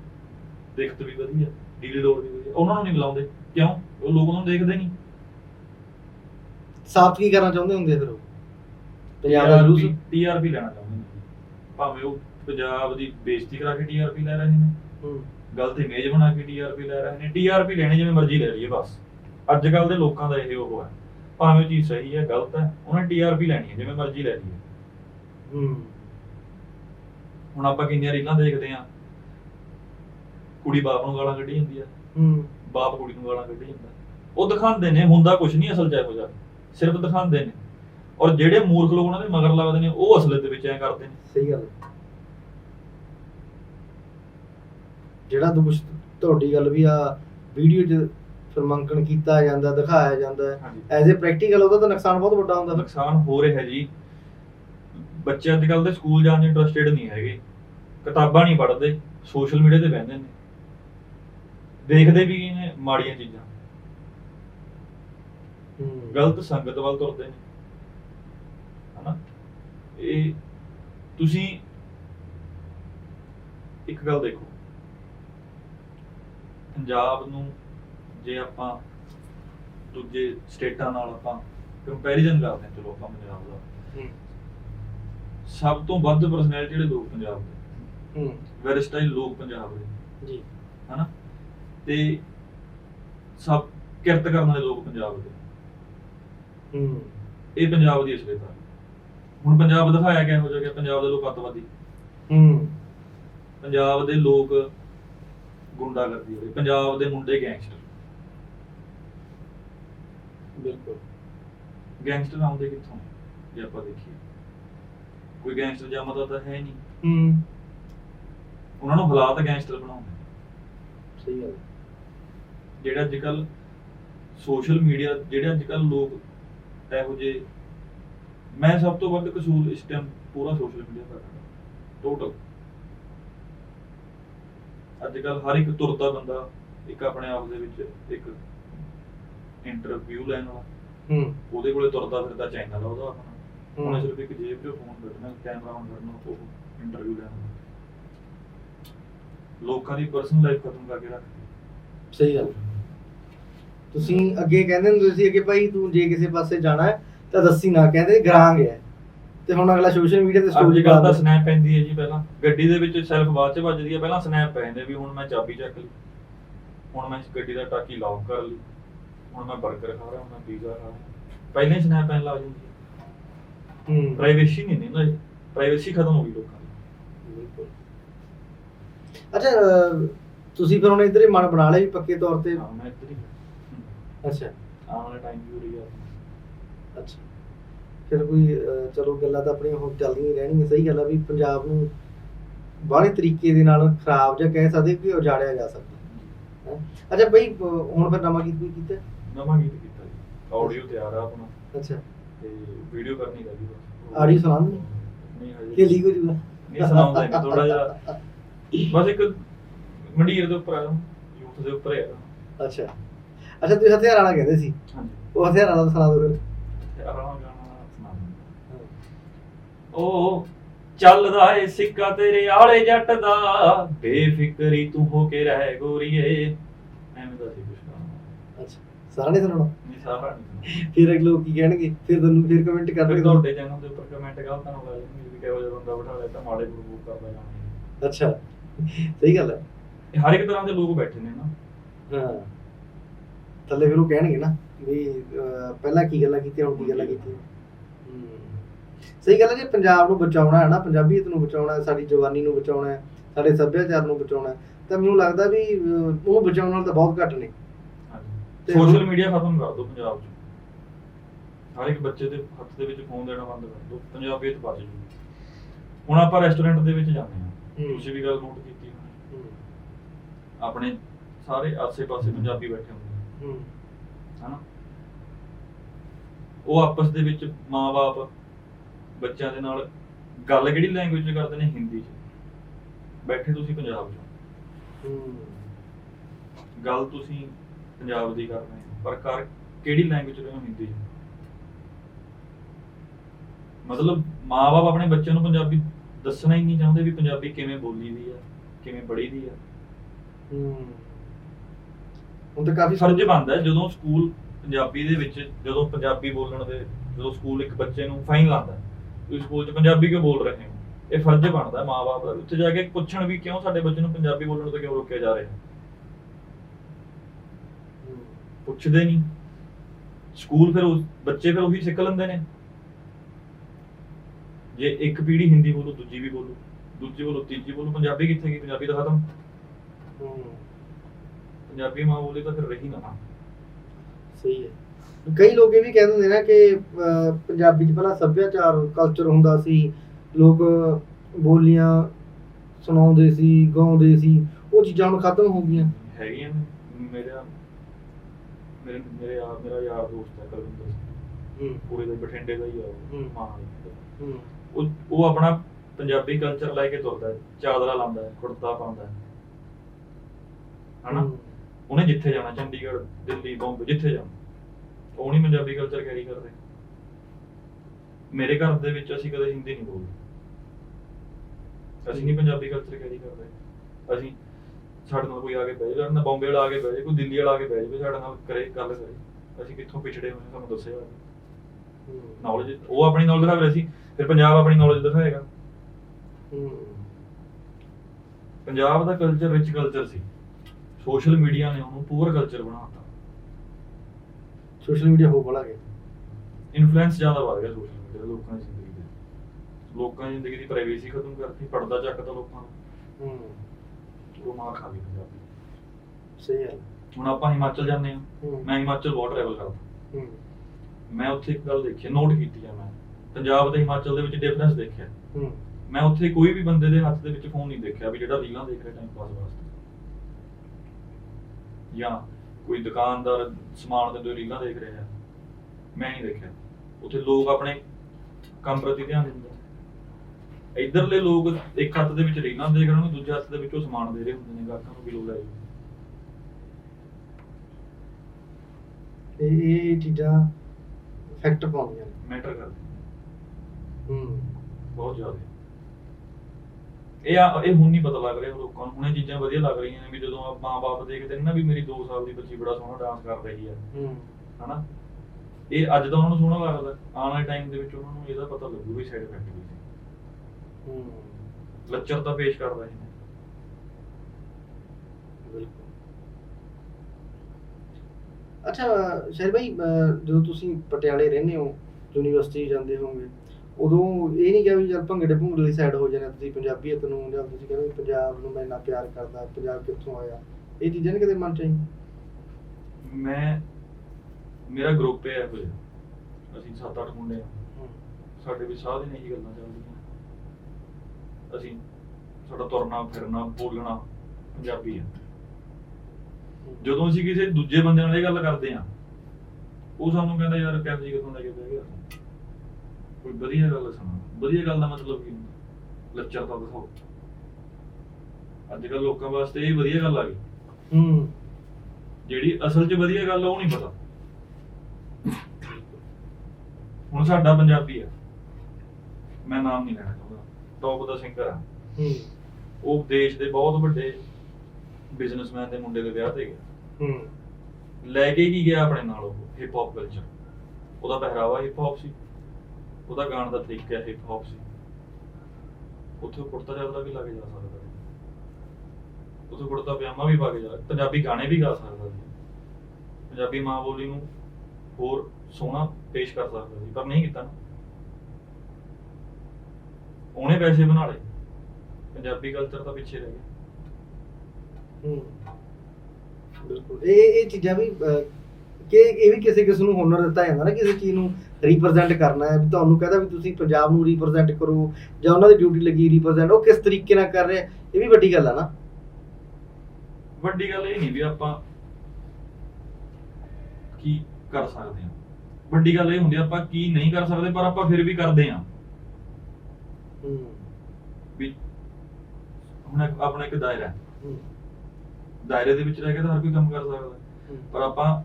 ਦਿੱਖਤ ਵੀ ਵਧੀਆ ਡੀਲੇ ਡੋਰ ਵੀ ਵਧੀਆ ਉਹਨਾਂ ਨੂੰ ਨਹੀਂ ਬੁਲਾਉਂਦੇ। ਕਿਉਂ? ਉਹ ਲੋਕ ਉਹਨਾਂ ਨੂੰ ਦੇਖਦੇ ਨਹੀਂ।
ਸਾਬਤ ਕੀ ਕਰਨਾ ਚਾਹੁੰਦੇ ਹੁੰਦੇ ਫਿਰ ਉਹ? ਪੰਜਾਬ ਦਾ ਜਲੂਸ
ਟੀਆਰਪੀ ਲੈਣਾ ਚਾਹੁੰਦੇ ਨੇ। ਭਾਵੇਂ ਉਹ ਪੰਜਾਬ ਦੀ ਬੇਇੱਜ਼ਤੀ ਕਰਾ ਕੇ ਟੀਆਰਪੀ ਲੈ ਰਹੇ ਨੇ।
ਹੂੰ।
ਗਲਤ ਇਮੇਜ ਬਣਾ ਕੇ ਟੀਆਰਪੀ ਲੈ ਰਹੇ ਨੇ। ਟੀਆਰਪੀ ਲੈਣੀ ਜਿਵੇਂ ਮਰਜ਼ੀ ਲੈ ਲਈਏ ਬਸ। ਅੱਜ ਕੱਲ ਦੇ ਲੋਕਾਂ ਦਾ ਇਹ ਉਹ ਹੈ ਭਾਵੇਂ ਚੀਜ਼ ਸਹੀ ਹੈ ਗਲਤ ਹੈ ਉਹਨੇ ਟੀਆਰਪੀ ਲੈਣੀ ਹੈ ਜਿਵੇਂ ਮਰਜ਼ੀ ਲੈ ਲਈਏ।
ਹੂੰ।
ਹੁਣ ਆਪਾਂ ਕਿੰਨੀਆਂ ਰੀਲਾਂ ਦੇਖਦੇ ਆ ਕੁੜੀ ਬਾਪ ਨੂੰ ਗਾਲਾਂ ਕੱਢੀ ਜਾਂਦੀ ਆ।
ਹੂੰ।
ਬਾਪ ਕੁੜੀ ਨੂੰ ਗਾਲਾਂ ਕੱਢੀ ਜਾਂਦਾ। ਉਹ ਦਿਖਾਉਂਦੇ ਨੇ ਹੁੰਦਾ ਕੁਝ ਨਹੀਂ ਅਸਲ ਚ ਇਹੋ ਜਿਹਾ। ਸਿਰਫ ਦਿਖਾਉਂਦੇ ਨੇ। ਔਰ ਜਿਹੜੇ ਮੂਰਖ ਲੋਕ ਉਹਨਾਂ ਦੇ ਮਗਰ ਲੱਗਦੇ ਨੇ ਉਹ ਅਸਲ ਦੇ ਵਿੱਚ ਐ ਕਰਦੇ ਨੇ।
ਸਹੀ ਗੱਲ। ਜਿਹੜਾ ਕੁਛ ਤੁਹਾਡੀ ਗੱਲ ਵੀ ਆ ਵੀਡੀਓ 'ਚ ਫਿਲਮਾਂਕਣ ਕੀਤਾ ਜਾਂਦਾ ਦਿਖਾਇਆ ਜਾਂਦਾ। ਐਜ਼ ਅ ਪ੍ਰੈਕਟੀਕਲ ਉਹਦਾ ਤਾਂ ਨੁਕਸਾਨ ਬਹੁਤ ਵੱਡਾ ਹੁੰਦਾ।
ਨੁਕਸਾਨ ਹੋ ਰਿਹਾ ਜੀ। ਬੱਚੇ ਅੱਜ ਕੱਲ ਦੇ ਸਕੂਲ ਜਾਣ 'ਚ ਇੰਟਰਸਟਿਡ ਨਹੀਂ ਹੈਗੇ। ਕਿਤਾਬਾਂ ਨਹੀਂ ਪੜ੍ਹਦੇ ਸੋਸ਼ਲ ਮੀਡੀਆ ਤੇ ਬਹਿੰਦੇ ਨੇ। ਦੇਖਦੇ ਵੀ ਨੇ ਮਾੜੀਆਂ ਚੀਜ਼ਾਂ।
ਹੂੰ।
ਗਲਤ ਸੰਗਤ ਵੱਲ ਤੁਰਦੇ ਨੇ। ਹਨਾ? ਇਹ ਤੁਸੀਂ ਇੱਕ ਗੱਲ ਦੇਖੋ। ਪੰਜਾਬ ਨੂੰ ਜੇ ਆਪਾਂ ਦੂਜੇ ਸਟੇਟਾਂ ਨਾਲ ਆਪਾਂ ਕੰਪੈਰੀਜ਼ਨ ਕਰਦੇ ਹਾਂ ਚਲੋ ਆਪਾਂ ਪੰਜਾਬ ਦਾ। ਸਭ ਤੋਂ ਵੱਧ ਪਰਸਨੈਲਿਟੀ ਜਿਹੜੇ ਲੋਕ ਪੰਜਾਬ ਦੇ
ਹੂੰ।
ਵੈਰਸਟਾਈਲ ਲੋਕ ਪੰਜਾਬ ਦੇ।
ਜੀ।
ਹਨਾ? ਤੇ ਸਭ ਕਿਰਤ ਕਰਨ ਵਾਲੇ ਲੋਕ ਪੰਜਾਬ ਦੇ।
ਹੂੰ।
ਇਹ ਪੰਜਾਬ ਦੀ ਅਸਲੀਅਤ ਆ ਹੁਣ ਪੰਜਾਬ ਦਿਖਾਇਆ ਗਿਆ ਹੋ ਜਾਏਗਾ ਪੰਜਾਬ ਦੇ ਲੋਕ ਅੱਤਵਾਦੀ।
ਹੂੰ।
ਪੰਜਾਬ ਦੇ ਲੋਕ ਗੁੰਡਾਗਰਦੀ ਹੋਵੇ ਪੰਜਾਬ ਦੇ ਮੁੰਡੇ ਗੈਂਗਸਟਰ।
ਬਿਲਕੁਲ।
ਗੈਂਗਸਟਰ ਆਉਂਦੇ ਕਿੱਥੋਂ ਜੇ ਆਪਾਂ ਦੇਖੀਏ। ਕੋਈ ਗੈਂਗਸਟਰ ਜੰਮਦਾ ਤਾਂ ਹੈ ਨਹੀਂ।
ਹੂੰ।
ਉਹਨਾਂ ਨੂੰ ਹਾਲਾਤ ਗੈਂਗਸਟਰ ਬਣਾਉਂਦੇ
ਸਹੀ ਗੱਲ। ਹੈ।
ਜਿਹੜੇ ਅੱਜ ਕੱਲ ਸੋਸ਼ਲ ਮੀਡੀਆ ਜਿਹੜੇ ਅੱਜ ਕੱਲ ਲੋਕ ਇਹੋ ਜਿਹੇ ਮੈਂ ਸਭ ਤੋਂ ਵੱਧ ਕਸੂਰ ਇਸ ਟਾਈਮ ਪੂਰਾ ਸੋਸ਼ਲ ਮੀਡੀਆ ਦਾ ਟੋਟਲ ਅੱਜ ਕੱਲ ਹਰ ਇੱਕ ਤੁਰਦਾ ਬੰਦਾ ਇੱਕ ਆਪਣੇ ਆਪ ਦੇ ਵਿੱਚ ਇੱਕ ਇੰਟਰਵਿਊ ਲੈਣ ਵਾਲਾ।
ਹੂੰ।
ਉਹਦੇ ਕੋਲੇ ਤੁਰਦਾ ਫਿਰਦਾ ਚੈਨਲ ਆ ਉਹਦਾ। ਆਪਣਾ ਉਹਨੇ
ਹੂੰ
ਸਿਰਫ ਇੱਕ ਜੇਬ 'ਚ ਫੋਨ ਕੱਢਣਾ ਕੈਮਰਾ ਔਨ ਕਰਨਾ ਉਹ ਇੰਟਰਵਿਊ ਲੈਣਾ। ਲੋਕਾਂ ਦੀ ਪਰਸਨਲ ਲਾਈਫ ਖਤਮ ਕਰਕੇ ਰੱਖਦੀ
ਸਹੀ ਗੱਲ। ਤੁਸੀਂ ਅੱਗੇ ਕਹਿੰਦੇ ਹੁੰਦੇ ਸੀ ਕਿ ਭਾਈ ਤੂੰ ਜੇ ਕਿਸੇ ਪਾਸੇ ਜਾਣਾ ਹੈ ਤਾਂ ਦੱਸੀ ਨਾ ਕਹਿੰਦੇ ਗਰਾਂ ਗਿਆ ਤੇ ਹੁਣ ਅਗਲਾ ਸੋਸ਼ਲ ਮੀਡੀਆ ਤੇ ਸਟੋਰੀ
ਤਾਂ
ਪਾਉਂਦਾ
ਸਨੈਪ ਪੈਂਦੀ ਹੈ ਜੀ ਪਹਿਲਾਂ। ਗੱਡੀ ਦੇ ਵਿੱਚ ਸੈਲਫ ਬਾਅਦ ਚ ਵੱਜਦੀ ਹੈ ਪਹਿਲਾਂ ਸਨੈਪ ਪੈ ਜਾਂਦੇ ਵੀ ਹੁਣ ਮੈਂ ਚਾਬੀ ਚੱਕ ਲਈ। ਹੁਣ ਮੈਂ ਗੱਡੀ ਦਾ ਟਾਕੀ ਲੌਕ ਕਰ ਲਈ। ਹੁਣ ਮੈਂ 버ਗਰ ਖਾ ਰਿਹਾ ਹੁਣ ਮੈਂ ਪੀਜ਼ਾ ਖਾ ਰਿਹਾ। ਪਹਿਲਾਂ ਹੀ ਸਨੈਪ ਪੈਣ ਲੱਗ ਜਾਂਦੀ ਹੈ ਪ੍ਰਾਈਵੇਸੀ ਨਹੀਂ ਨਾ ਪ੍ਰਾਈਵੇਸੀ ਖਤਮ ਹੋ ਗਈ ਲੋਕਾਂ ਦੀ
ਬਿਲਕੁਲ। ਅੱਛਾ ਅਹ, ਤੁਸੀਂ ਫਿਰ ਹੁਣ ਇੱਧਰ ਹੀ ਮਨ ਬਣਾ ਲਿਆ ਵੀ ਪੱਕੇ ਤੌਰ ਤੇ
ਹਾਂ ਮੈਂ ਇੱਧਰ ਹੀ।
ਅੱਛਾ।
ਆਉਣ ਵਾਲਾ ਟਾਈਮ ਵੀ ਹੋ ਰਹੀ ਹੈ
ਅੱਛਾ। ਫਿਰ ਕੋਈ ਅਹ, ਚਲੋ ਗੱਲਾਂ ਤਾਂ ਆਪਣੀਆਂ ਹੁਣ ਚੱਲਦੀਆਂ ਹੀ ਰਹਿਣਗੀਆਂ। ਸਹੀ ਗੱਲ ਆ ਵੀ ਪੰਜਾਬ ਨੂੰ ਬਾਹਲੇ ਤਰੀਕੇ ਦੇ ਨਾਲ ਖਰਾਬ ਜਾਂ ਕਹਿ ਸਕਦੇ ਕਿ ਉਜਾੜਿਆ ਜਾ ਸਕਦਾ। ਹੈਂ। ਅੱਛਾ ਬਈ ਅਹ, ਹੁਣ ਫਿਰ ਨਵਾਂ ਗੀਤ ਵੀ ਕੀਤਾ?
ਨਵਾਂ ਗੀਤ ਕੀਤਾ ਜੀ। ਆਡੀਓ ਤਿਆਰ ਆ ਆਪਣਾ।
ਅੱਛਾ।
ਤੇ ਵੀਡੀਓ ਕਰਨੀ ਦਾ ਵੀ ਬਸ।
ਆਡੀਓ ਸੁਣਾ ਦਿੰਦੇ?
ਨਹੀਂ ਹਜੇ।
ਕਿ ਲੀਗੋ ਜੀ
ਨਹੀਂ ਸੁਣਾਉਂਦਾ ਨਹੀਂ ਥੋੜਾ ਜਿਹਾ। ਬਸ ਇੱਕ ਮੰਡੀਰ ਦੇ ਉੱਪਰ ਆ ਯੂਥ ਦੇ ਉੱਪਰ ਹੈ
ਅੱਛਾ। ਅੱਛਾ ਤੁਸੀਂ ਹਥਿਆਰ ਵਾਲਾ ਕਹਿੰਦੇ ਸੀ।
ਹਾਂਜੀ।
ਉਹ ਹਥਿਆਰ ਵਾਲਾ ਸੁਣਾ ਦਿਓ ਫਿਰ।
ਗਾਣਾ ਸੁਣਾ ਦਿੰਦਾ। ਉਹ ਚੱਲਦਾ ਏ ਸਿੱਕਾ ਤੇਰੇ ਆਲੇ ਜੱਟ ਦਾ। ਬੇਫਿਕਰੀ ਤੂੰ ਹੋ ਕੇ ਰਹਿ ਗੋਰੀਏ। ਐਵੇਂ ਦਾ ਸੀ ਕੁਛ
ਅੱਛਾ। ਸਾਰਾ ਨਹੀਂ ਸੁਣਾਉਣਾ?
ਸਾਰਾ।
ਫਿਰ ਅਗਲੇ ਲੋਕ ਕੀ ਕਹਿਣਗੇ? ਫਿਰ ਤੁਹਾਨੂੰ ਫਿਰ ਕਮੈਂਟ ਕਰਨਗੇ
ਤੁਹਾਡੇ ਚੈਨਲ ਦੇ ਉੱਪਰ ਕਮੈਂਟ ਗਲਤ ਨਾ ਹੋਇਆ ਵੀ ਕਿਹੋ ਜਿਹਾ ਬੰਦਾ ਬਿਠਾ ਲਿਆ ਤਾਂ ਮਾੜੇ ਪ੍ਰਭੂ ਕਰਦਾ ਜਾਣਾ
ਅੱਛਾ। ਸਹੀ ਗੱਲ ਹੈ।
ਹਰ ਇੱਕ ਤਰ੍ਹਾਂ ਦੇ ਲੋਕ ਬੈਠੇ ਨੇ ਨਾ।
ਹਾਂ। ਥੱਲੇ ਫਿਰ ਉਹ ਕਹਿਣਗੇ ਨਾ ਵੀ ਪਹਿਲਾਂ ਕੀ ਗੱਲਾਂ ਕੀਤੀਆਂ ਹੁਣ ਕੀ ਗੱਲਾਂ ਕੀਤੀਆਂ। ਹੂੰ। ਸਹੀ ਗੱਲ ਹੈ ਜੇ ਪੰਜਾਬ ਨੂੰ ਬਚਾਉਣਾ ਹੈ ਨਾ ਪੰਜਾਬੀਅਤ ਨੂੰ ਬਚਾਉਣਾ ਹੈ ਸਾਡੀ ਜਵਾਨੀ ਨੂੰ ਬਚਾਉਣਾ ਹੈ ਸਾਡੇ ਸੱਭਿਆਚਾਰ ਨੂੰ ਬਚਾਉਣਾ ਹੈ। ਤਾਂ ਮੈਨੂੰ ਲੱਗਦਾ ਵੀ ਉਹ ਬਚਾਉਣ ਨਾਲ ਤਾਂ ਬਹੁਤ ਘੱਟ ਨੇ।
ਸੋਸ਼ਲ ਮੀਡੀਆ ਖਤਮ ਕਰ ਦਿਓ ਪੰਜਾਬ 'ਚ। ਹਰ ਇੱਕ ਬੱਚੇ ਦੇ ਹੱਥ ਦੇ ਵਿੱਚ ਫੋਨ ਦੇਣਾ ਬੰਦ ਕਰ ਦਿਓ ਪੰਜਾਬੀਅਤ ਬਚ ਜੂਗੀ ਹੁਣ ਆਪਾਂ ਰੈਸਟੋਰੈਂਟ ਦੇ ਵਿੱਚ ਜਾਂਦੇ ਹਾਂ। ਤੁਸੀਂ ਵੀ ਗੱਲ ਨੋਟ ਕੀਤੀ ਹੋਣੀ। ਆਪਣੇ ਸਾਰੇ ਆਸੇ-ਪਾਸੇ ਪੰਜਾਬੀ ਬੈਠੇ ਹੁੰਦੇ ਹਨਾ? ਉਹ ਆਪਸ ਦੇ ਵਿੱਚ ਮਾਂ-ਬਾਪ ਬੱਚਿਆਂ ਦੇ ਨਾਲ ਗੱਲ ਕਿਹੜੀ ਲੈਂਗੁਏਜ 'ਚ ਕਰਦੇ ਨੇ? ਹਿੰਦੀ 'ਚ। ਬੈਠੇ ਤੁਸੀਂ ਪੰਜਾਬ 'ਚ।
ਹੂੰ,
ਗੱਲ ਤੁਸੀਂ ਪੰਜਾਬ ਦੀ ਕਰ ਰਹੇ ਹੋ ਪਰ ਕਰ ਕਿਹੜੀ ਲੈਂਗੁਏਜ ਰਹੇ ਹਿੰਦੀ ਮਤਲਬ ਮਾਪੇ ਆਪਣੇ ਬੱਚਿਆਂ ਨੂੰ ਪੰਜਾਬੀ ਦੱਸਣਾ ਹੀ ਨਹੀਂ ਚਾਹੁੰਦੇ ਵੀ ਪੰਜਾਬੀ ਕਿਵੇਂ ਬੋਲੀ ਦੀ ਆ ਕਿਵੇਂ ਪੜ੍ਹੀ ਦੀ ਆ।
ਹੂੰ। ਹੁਣ ਤਾਂ ਕਾਫੀ
ਫਰਜ਼ ਬਣਦਾ ਜਦੋਂ ਸਕੂਲ ਪੰਜਾਬੀ ਦੇ ਵਿੱਚ ਜਦੋਂ ਪੰਜਾਬੀ ਬੋਲਣ ਦੇ ਜਦੋਂ ਸਕੂਲ ਇੱਕ ਬੱਚੇ ਨੂੰ ਫਾਈਨ ਲਾਉਂਦਾ ਤੁਸੀਂ ਸਕੂਲ 'ਚ ਪੰਜਾਬੀ ਕਿਉਂ ਬੋਲ ਰਹੇ ਹੋ? ਇਹ ਫਰਜ਼ ਬਣਦਾ ਮਾਪੇ ਦਾ। ਉੱਥੇ ਜਾ ਕੇ ਪੁੱਛਣ ਵੀ ਕਿਉਂ ਸਾਡੇ ਬੱਚੇ ਨੂੰ ਪੰਜਾਬੀ ਬੋਲਣ ਤੋਂ ਕਿਉਂ ਰੋਕਿਆ ਜਾ ਰਿਹਾ?
ਹੂੰ,
ਪੁੱਛਦੇ ਨਹੀਂ। ਸਕੂਲ ਫਿਰ ਉਸ ਬੱਚੇ ਫਿਰ ਉਹੀ ਸਿੱਖ ਲੈਂਦੇ ਨੇ। ਜੇ ਇੱਕ ਪੀੜ੍ਹੀ ਹਿੰਦੀ ਬੋਲੂ ਦੂਜੀ ਵੀ ਬੋਲੂ ਦੂਜੀ ਬੋਲੂ ਤੀਜੀ ਬੋਲੂ ਪੰਜਾਬੀ ਕਿੱਥੇ ਗਈ? ਪੰਜਾਬੀ ਤਾਂ ਖਤਮ। ਪੰਜਾਬੀ ਮਾਂ ਬੋਲੀ ਤਾਂ ਫਿਰ ਰਹੀ ਨਾ।
ਸਹੀ ਹੈ। ਕਈ ਲੋਕ ਇਹ ਵੀ ਕਹਿੰਦੇ ਹੁੰਦੇ ਨੇ ਕਿ ਪੰਜਾਬੀ 'ਚ ਪਹਿਲਾਂ ਸੱਭਿਆਚਾਰ ਕਲਚਰ ਹੁੰਦਾ ਸੀ। ਲੋਕ ਬੋਲੀਆਂ ਸੁਣਾਉਂਦੇ ਸੀ ਗਾਉਂਦੇ ਸੀ। ਉਹ ਚੀਜ਼ਾਂ ਹੁਣ ਖਤਮ ਹੋ ਗਈਆਂ।
ਹੈਗੀਆਂ ਨੇ। ਮੇਰਾ ਮੇਰੇ ਮੇਰੇ ਯਾਰ ਮੇਰਾ ਯਾਰ ਦੋਸਤ ਹੈ ਕੁਲਵਿੰਦਰ ਸਿੰਘ।
ਹੂੰ।
ਪੂਰੇ ਦਾ ਬਠਿੰਡੇ ਦਾ ਹੀ ਆ ਉਹ
ਹੂੰ।
ਮਾਂ
ਹੂੰ।
ਉਹ ਉਹ ਆਪਣਾ ਪੰਜਾਬੀ ਕਲਚਰ ਲੈ ਕੇ ਤੁਰਦਾ ਹੈ ਚਾਦਰਾ ਲਾਉਂਦਾ ਹੈ ਕੁੜਤਾ ਪਾਉਂਦਾ ਹੈ। ਹਨਾ। ਉਹਨੇ ਜਿੱਥੇ ਜਾਣਾ ਚੰਡੀਗੜ੍ਹ ਦਿੱਲੀ ਬੰਬੇ ਜਿੱਥੇ ਜਾਣਾ। ਉਹ ਨਹੀਂ ਪੰਜਾਬੀ ਕਲਚਰ ਕੈਰੀ ਕਰਦੇ ਮੇਰੇ ਘਰ ਦੇ ਵਿੱਚ ਅਸੀਂ ਕਦੇ ਹਿੰਦੀ ਨਹੀਂ ਬੋਲਦੇ। ਅਸੀਂ ਨਹੀਂ ਪੰਜਾਬੀ ਕਲਚਰ ਕੈਰੀ ਕਰਦੇ ਅਸੀਂ ਸਾਡੇ ਨਾਲ ਕੋਈ ਆ ਕੇ ਬਹਿ ਜਾਵੇ ਨਾ ਬੰਬੇ ਵਾਲਾ ਆ ਕੇ ਬਹਿ ਜਾਵੇ ਕੋਈ ਦਿੱਲੀ ਵਾਲਾ ਆ ਕੇ ਬਹਿ ਜਾਵੇ ਸਾਡੇ ਨਾਲ ਕਰੇ ਗੱਲ ਕਰੇ। ਅਸੀਂ ਕਿੱਥੋਂ ਪਿਛੜੇ ਹੋਏ ਸਾਨੂੰ ਦੱਸਿਆ। ਨੌਲੇਜ ਉਹ ਆਪਣੀ ਨੌਲੇਜ ਦਿਖਾਵੇ ਸੀ ਫਿਰ ਪੰਜਾਬ ਆਪਣੀ ਨੌਲੇਜ ਦਿਖਾਏਗਾ। ਪੰਜਾਬ ਦਾ ਕਲਚਰ ਰਿਚ ਕਲਚਰ ਸੀ। ਸੋਸ਼ਲ ਮੀਡੀਆ ਨੇ ਉਹਨੂੰ ਪੂਰ ਕਲਚਰ ਬਣਾਤਾ
ਸੋਸ਼ਲ ਮੀਡੀਆ ਹੋ ਬੜਾ ਗਿਆ
ਇਨਫਲੂਐਂਸ ਜ਼ਿਆਦਾ ਵੱਧ ਗਿਆ ਸੋਸ਼ਲ ਮੀਡੀਆ ਦਾ ਲੋਕਾਂ ਦੀ ਜ਼ਿੰਦਗੀ ਤੇ। ਲੋਕਾਂ ਦੀ ਜ਼ਿੰਦਗੀ ਦੀ ਪ੍ਰਾਈਵੇਸੀ ਖਤਮ ਕਰਤੀ ਪਰਦਾ ਚੱਕਤਾ ਲੋਕਾਂ ਨੂੰ।
ਹੂੰ।
ਉਹ ਮਾਰ ਖਾ ਪੰਜਾਬੀ
ਸਹੀ ਹੈ
ਹੁਣ ਆਪਾਂ ਹਿਮਾਚਲ ਜਾਂਦੇ ਹਾਂ।
ਹੂੰ।
ਮੈਂ ਹਿਮਾਚਲ ਬਹੁਤ ਟਰੈਵਲ ਕਰਦਾ।
ਹੂੰ।
ਮੈਂ ਉੱਥੇ ਇੱਕ ਗੱਲ ਦੇਖੀ ਨੋਟ ਕੀਤੀ ਆ ਮੈਂ। ਪੰਜਾਬ ਤੇ ਹਿਮਾਚਲ ਦੇ ਵਿੱਚ ਡਿਫਰੈਂਸ ਦੇਖਿਆ।
ਹੂੰ।
ਮੈਂ ਉੱਥੇ ਕੋਈ ਵੀ ਬੰਦੇ ਦੇ ਹੱਥ ਦੇ ਵਿੱਚ ਫੋਨ ਨਹੀਂ ਦੇਖਿਆ ਵੀ ਜਿਹੜਾ ਰੀਲਾਂ ਦੇਖ ਰਿਹਾ ਟਾਈਮ ਪਾਸ ਵਾਸਤੇ। ਜਾਂ ਕੋਈ ਦੁਕਾਨਦਾਰ ਸਮਾਨ ਦੇ ਦੋ ਰੀਲਾਂ ਦੇਖ ਰਿਹਾ। ਹੈ ਮੈਂ ਨਹੀਂ ਦੇਖਿਆ। ਉੱਥੇ ਲੋਕ ਆਪਣੇ ਕੰਮ ਪ੍ਰਤੀ ਧਿਆਨ ਦਿੰਦੇ ਆ। ਇੱਧਰਲੇ ਲੋਕ ਇੱਕ ਹੱਥ ਦੇ ਵਿੱਚ ਰੀਲਾਂ ਦੇਖ ਰਹੇ ਨੇ ਦੂਜੇ ਹੱਥ ਦੇ ਵਿੱਚ ਉਹ ਸਮਾਨ ਦੇ ਰਹੇ ਹੁੰਦੇ ਨੇ ਗਾਹਕਾਂ ਨੂੰ ਵੀ ਲੋਕ ਲੈ ਜਾਓ।
ਇਹ ਇਹ ਚੀਜ਼ਾਂ ਫੈਕਟ ਪਾਉਂਦੀਆਂ ਨੇ।
ਮੈਟਰ ਕਰਦੇ
ਹੂੰ।
ਬਹੁਤ ਜ਼ਿਆਦਾ। ਇਹ ਆ ਇਹ ਹੁਣ ਨਹੀਂ ਪਤਾ ਲੱਗ ਰਿਹਾ ਲੋਕਾਂ ਨੂੰ। ਹੁਣ ਇਹ ਚੀਜ਼ਾਂ ਵਧੀਆ ਲੱਗ ਰਹੀਆਂ ਨੇ ਵੀ ਜਦੋਂ ਆ ਮਾਂ-ਬਾਪ ਦੇਖਦੇ ਨੇ ਨਾ ਵੀ ਮੇਰੀ 2 ਸਾਲ ਦੀ ਬੱਚੀ ਬੜਾ ਸੋਹਣਾ ਡਾਂਸ ਕਰ ਰਹੀ ਹੈ।
ਹੂੰ।
ਹਨਾ? ਇਹ ਅੱਜ ਤਾਂ ਉਹਨਾਂ ਨੂੰ ਸੋਹਣਾ ਲੱਗਦਾ। ਆਉਣ ਵਾਲੇ ਟਾਈਮ ਦੇ ਵਿੱਚ ਉਹਨਾਂ ਨੂੰ ਇਹਦਾ ਪਤਾ ਲੱਗੂ ਵੀ ਸਾਈਡ ਇਫੈਕਟ ਵੀ।
ਹੂੰ
ਲੱਚਰ ਤਾਂ ਪੇਸ਼ ਕਰ ਰਹੇ ਨੇ
ਬਿਲਕੁਲ। ਅੱਛਾ ਸ਼ਹਿਰ ਭਾਈ ਜਦੋਂ ਤੁਸੀਂ ਪਟਿਆਲੇ ਰਹਿੰਦੇ ਹੋ ਯੂਨੀਵਰਸਿਟੀ ਜਾਂਦੇ ਹੋਵੋਗੇ ਉਦੋਂ ਇਹ ਨਹੀਂ ਕਿਹਾ ਵੀ ਜਦ ਭੰਗੜੇ ਭੁੰਗੜੇ ਦੀ ਸਾਈਡ ਹੋ ਜਾਣਾ ਤੁਸੀਂ ਪੰਜਾਬੀਅਤ ਨੂੰ ਜਾਂ ਤੁਸੀਂ ਕਹਿੰਦੇ ਪੰਜਾਬ ਨੂੰ ਮੈਂ ਇੰਨਾ ਪਿਆਰ ਕਰਦਾ ਪੰਜਾਬ ਕਿੱਥੋਂ ਆਇਆ? ਇਹ ਚੀਜ਼ਾਂ ਨਹੀਂ ਕਦੇ ਮਨ ਚ ਆਈ
ਮੈਂ ਮੇਰਾ ਗਰੁੱਪ ਹੈ ਜਿਹਾ ਅਸੀਂ 7-8 ਮੁੰਡੇ ਆ।
ਹੂੰ।
ਸਾਡੇ ਵੀ ਸਾਹ ਇਹੀ ਗੱਲਾਂ ਚੱਲਦੀਆਂ। ਅਸੀਂ ਸਾਡਾ ਤੁਰਨਾ ਫਿਰਨਾ ਬੋਲਣਾ ਪੰਜਾਬੀ ਹੈ ਜਦੋਂ ਅਸੀਂ ਕਿਸੇ ਦੂਜੇ ਬੰਦੇ ਨਾਲ ਇਹ ਗੱਲ ਕਰਦੇ ਆ ਉਹ ਸਾਨੂੰ ਕਹਿੰਦਾ ਯਾਰ ਕੈਮਰੀ ਕਿੱਥੋਂ ਲੈ ਕੇ ਬਹਿ ਗਿਆ ਕੋਈ ਵਧੀਆ ਗੱਲ ਸੁਣਾ। ਵਧੀਆ ਗੱਲ ਦਾ ਮਤਲਬ ਕੀ ਹੁੰਦਾ? ਲੱਚਰ ਤਾਂ ਦਿਖਾਓ। ਅੱਜ ਕੱਲ ਲੋਕਾਂ ਵਾਸਤੇ ਇਹ ਵਧੀਆ ਗੱਲ ਆ ਗਈ।
ਹੂੰ।
ਜਿਹੜੀ ਅਸਲ 'ਚ ਵਧੀਆ ਗੱਲ ਆ ਉਹ ਨਹੀਂ ਪਤਾ। ਹੁਣ ਸਾਡਾ ਪੰਜਾਬੀ ਆ। ਮੈਂ ਨਾਮ ਨਹੀਂ ਲੈਣਾ ਟੌਪ ਦਾ ਸਿੰਗਰ ਆ।
ਹੂੰ।
ਉਹ ਦੇਸ਼ ਦੇ ਬਹੁਤ ਵੱਡੇ ਬਿਜ਼ਨਸਮੈਨ ਦੇ ਮੁੰਡੇ ਦੇ ਵਿਆਹ ਤੇ ਗਿਆ।
ਹੂੰ।
ਲੈ ਕੇ ਕੀ ਗਿਆ ਆਪਣੇ ਨਾਲ ਉਹ ਹਿਪ ਹੌਪ ਕਲਚਰ ਉਹਦਾ ਪਹਿਰਾਵਾ ਹਿਪ ਹੌਪ ਸੀ। ਉਹਦਾ ਗਾਣ ਦਾ ਤਰੀਕਾ ਹਿਪ ਹੌਪ ਸੀ। ਉੱਥੇ ਕੁੜਤਾ ਚਾਦਰਾ ਵੀ ਲਾ ਕੇ ਜਾ ਸਕਦਾ ਸੀ। ਉੱਥੇ ਕੁੜਤਾ ਪਜਾਮਾ ਵੀ ਪਾ ਕੇ ਜਾ ਪੰਜਾਬੀ ਗਾਣੇ ਵੀ ਗਾ ਸਕਦਾ ਸੀ। ਪੰਜਾਬੀ ਮਾਂ ਬੋਲੀ ਨੂੰ ਹੋਰ ਸੋਹਣਾ ਪੇਸ਼ ਕਰ ਸਕਦਾ ਸੀ ਪਰ ਨਹੀਂ ਕੀਤਾ ਨਾ। ਉਹਨੇ ਪੈਸੇ ਬਣਾ ਲਏ। ਪੰਜਾਬੀ ਕਲਚਰ ਤਾਂ ਪਿੱਛੇ ਰਹਿ ਗਿਆ।
ਹੂੰ। ਬਿਲਕੁਲ। ਇਹ ਇਹ ਚੀਜ਼ਾਂ ਵੀ ਅਹ, ਕਿ ਇਹ ਵੀ ਕਿਸੇ ਕਿਸੇ ਨੂੰ ਹੁਨਰ ਦਿੱਤਾ ਜਾਂਦਾ ਨਾ ਕਿਸੇ ਚੀਜ਼ ਨੂੰ ਰਿਪਰੈਜ਼ੈਂਟ ਕਰਨਾ ਹੈ। ਵੀ ਤੁਹਾਨੂੰ ਕਹਦਾ ਵੀ ਤੁਸੀਂ ਪੰਜਾਬ ਨੂੰ ਰਿਪਰੈਜ਼ੈਂਟ ਕਰੋ ਜਾਂ ਉਹਨਾਂ ਦੀ ਡਿਊਟੀ ਲੱਗੀ ਰਿਪਰੈਜ਼ੈਂਟ ਉਹ ਕਿਸ ਤਰੀਕੇ ਨਾਲ ਕਰ ਰਹੇ ਆ, ਇਹ ਵੀ ਵੱਡੀ ਗੱਲ ਆ ਨਾ।
ਵੱਡੀ ਗੱਲ ਇਹ ਨਹੀਂ ਵੀ ਆਪਾਂ ਕੀ ਕਰ ਸਕਦੇ ਹਾਂ ਵੱਡੀ ਗੱਲ ਇਹ ਹੁੰਦੀ ਆ ਆਪਾਂ ਕੀ ਨਹੀਂ ਕਰ ਸਕਦੇ ਪਰ ਆਪਾਂ ਫਿਰ ਵੀ ਕਰਦੇ ਹਾਂ
ਹੂੰ।
ਵੀ ਹੁਣ ਇੱਕ- ਆਪਣਾ ਇੱਕ ਦਾਇਰਾ। ਹੈ।
ਹੂੰ,
ਦਾਇਰੇ ਦੇ ਵਿੱਚ ਰਹਿ ਕੇ ਤਾਂ ਹਰ ਕੋਈ ਕੰਮ ਕਰ ਸਕਦਾ। ਹੈ।
ਹੂੰ।
ਪਰ ਆਪਾਂ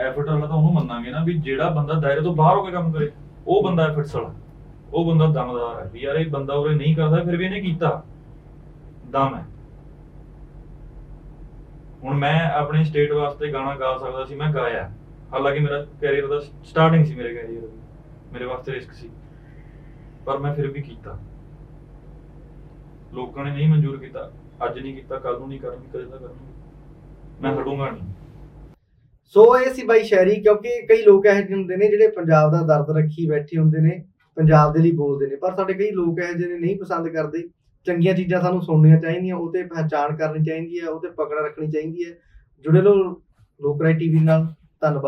ਐਫਰਟ ਵਾਲਾ ਤਾਂ ਉਹਨੂੰ ਮੰਨਾਂਗੇ ਨਾ ਵੀ ਜਿਹੜਾ ਬੰਦਾ ਦਾਇਰੇ ਤੋਂ ਬਾਹਰ ਹੋ ਕੇ ਕੰਮ ਕਰੇ ਉਹ ਬੰਦਾ ਐਫਰਟਸ ਵਾਲਾ। ਉਹ ਬੰਦਾ ਦਮਦਾਰ ਹੈ ਵੀ ਯਾਰ ਇਹ ਬੰਦਾ ਉਰੇ ਨਹੀਂ ਕਰਦਾ ਫਿਰ ਵੀ ਇਹਨੇ ਕੀਤਾ। ਦਮ ਹੈ। ਹੁਣ ਮੈਂ ਆਪਣੀ ਸਟੇਟ ਵਾਸਤੇ ਗਾਣਾ ਗਾ ਸਕਦਾ ਸੀ ਮੈਂ ਗਾਇਆ। ਹਾਲਾਂਕਿ ਮੇਰਾ ਕੈਰੀਅਰ ਦਾ ਸਟਾਰਟਿੰਗ ਸੀ ਮੇਰੇ ਕੈਰੀਅਰ ਦੀ। ਮੇਰੇ ਵਾਸਤੇ ਰਿਸਕ ਸੀ। ਪਰ ਮੈਂ ਫਿਰ ਵੀ ਕੀਤਾ। ਲੋਕਾਂ ਨੇ ਨਹੀਂ ਮਨਜ਼ੂਰ ਕੀਤਾ। ਅੱਜ ਨਹੀਂ ਕੀਤਾ ਕੱਲ ਨੂੰ ਨਹੀਂ ਕਰਨਗੇ, ਕਦੇ ਤਾਂ ਕਰਨਗੇ। ਮੈਂ ਹਟੂੰਗਾ ਨਹੀਂ।
ਸੋ ਇਹ ਸੀ ਬਾਈ ਸ਼ਾਇਰੀ, ਕਿਉਂਕਿ ਕਈ ਲੋਕ ਇਹੋ ਜਿਹੇ ਹੁੰਦੇ ਨੇ ਜਿਹੜੇ ਪੰਜਾਬ ਦਾ ਦਰਦ ਰੱਖੀ ਬੈਠੇ ਹੁੰਦੇ ਨੇ, ਪੰਜਾਬ ਦੇ ਲਈ ਬੋਲਦੇ ਨੇ। ਪਰ ਸਾਡੇ ਕਈ ਲੋਕ ਇਹੋ ਜਿਹੇ ਨੇ ਨਹੀਂ ਪਸੰਦ ਕਰਦੇ। ਚੰਗੀਆਂ ਚੀਜ਼ਾਂ ਸਾਨੂੰ ਸੁਣਨੀਆਂ ਚਾਹੀਦੀਆਂ, ਉਹ ਤੇ ਪਹਿਚਾਣ ਕਰਨੀ ਚਾਹੀਦੀ ਹੈ, ਉਹ ਤੇ ਪਕੜ ਰੱਖਣੀ ਚਾਹੀਦੀ ਹੈ। ਜੁੜੇ ਰਹੋ ਲੋਕਰਾਈ ਟੀਵੀ ਨਾਲ। ਧੰਨਵਾਦ।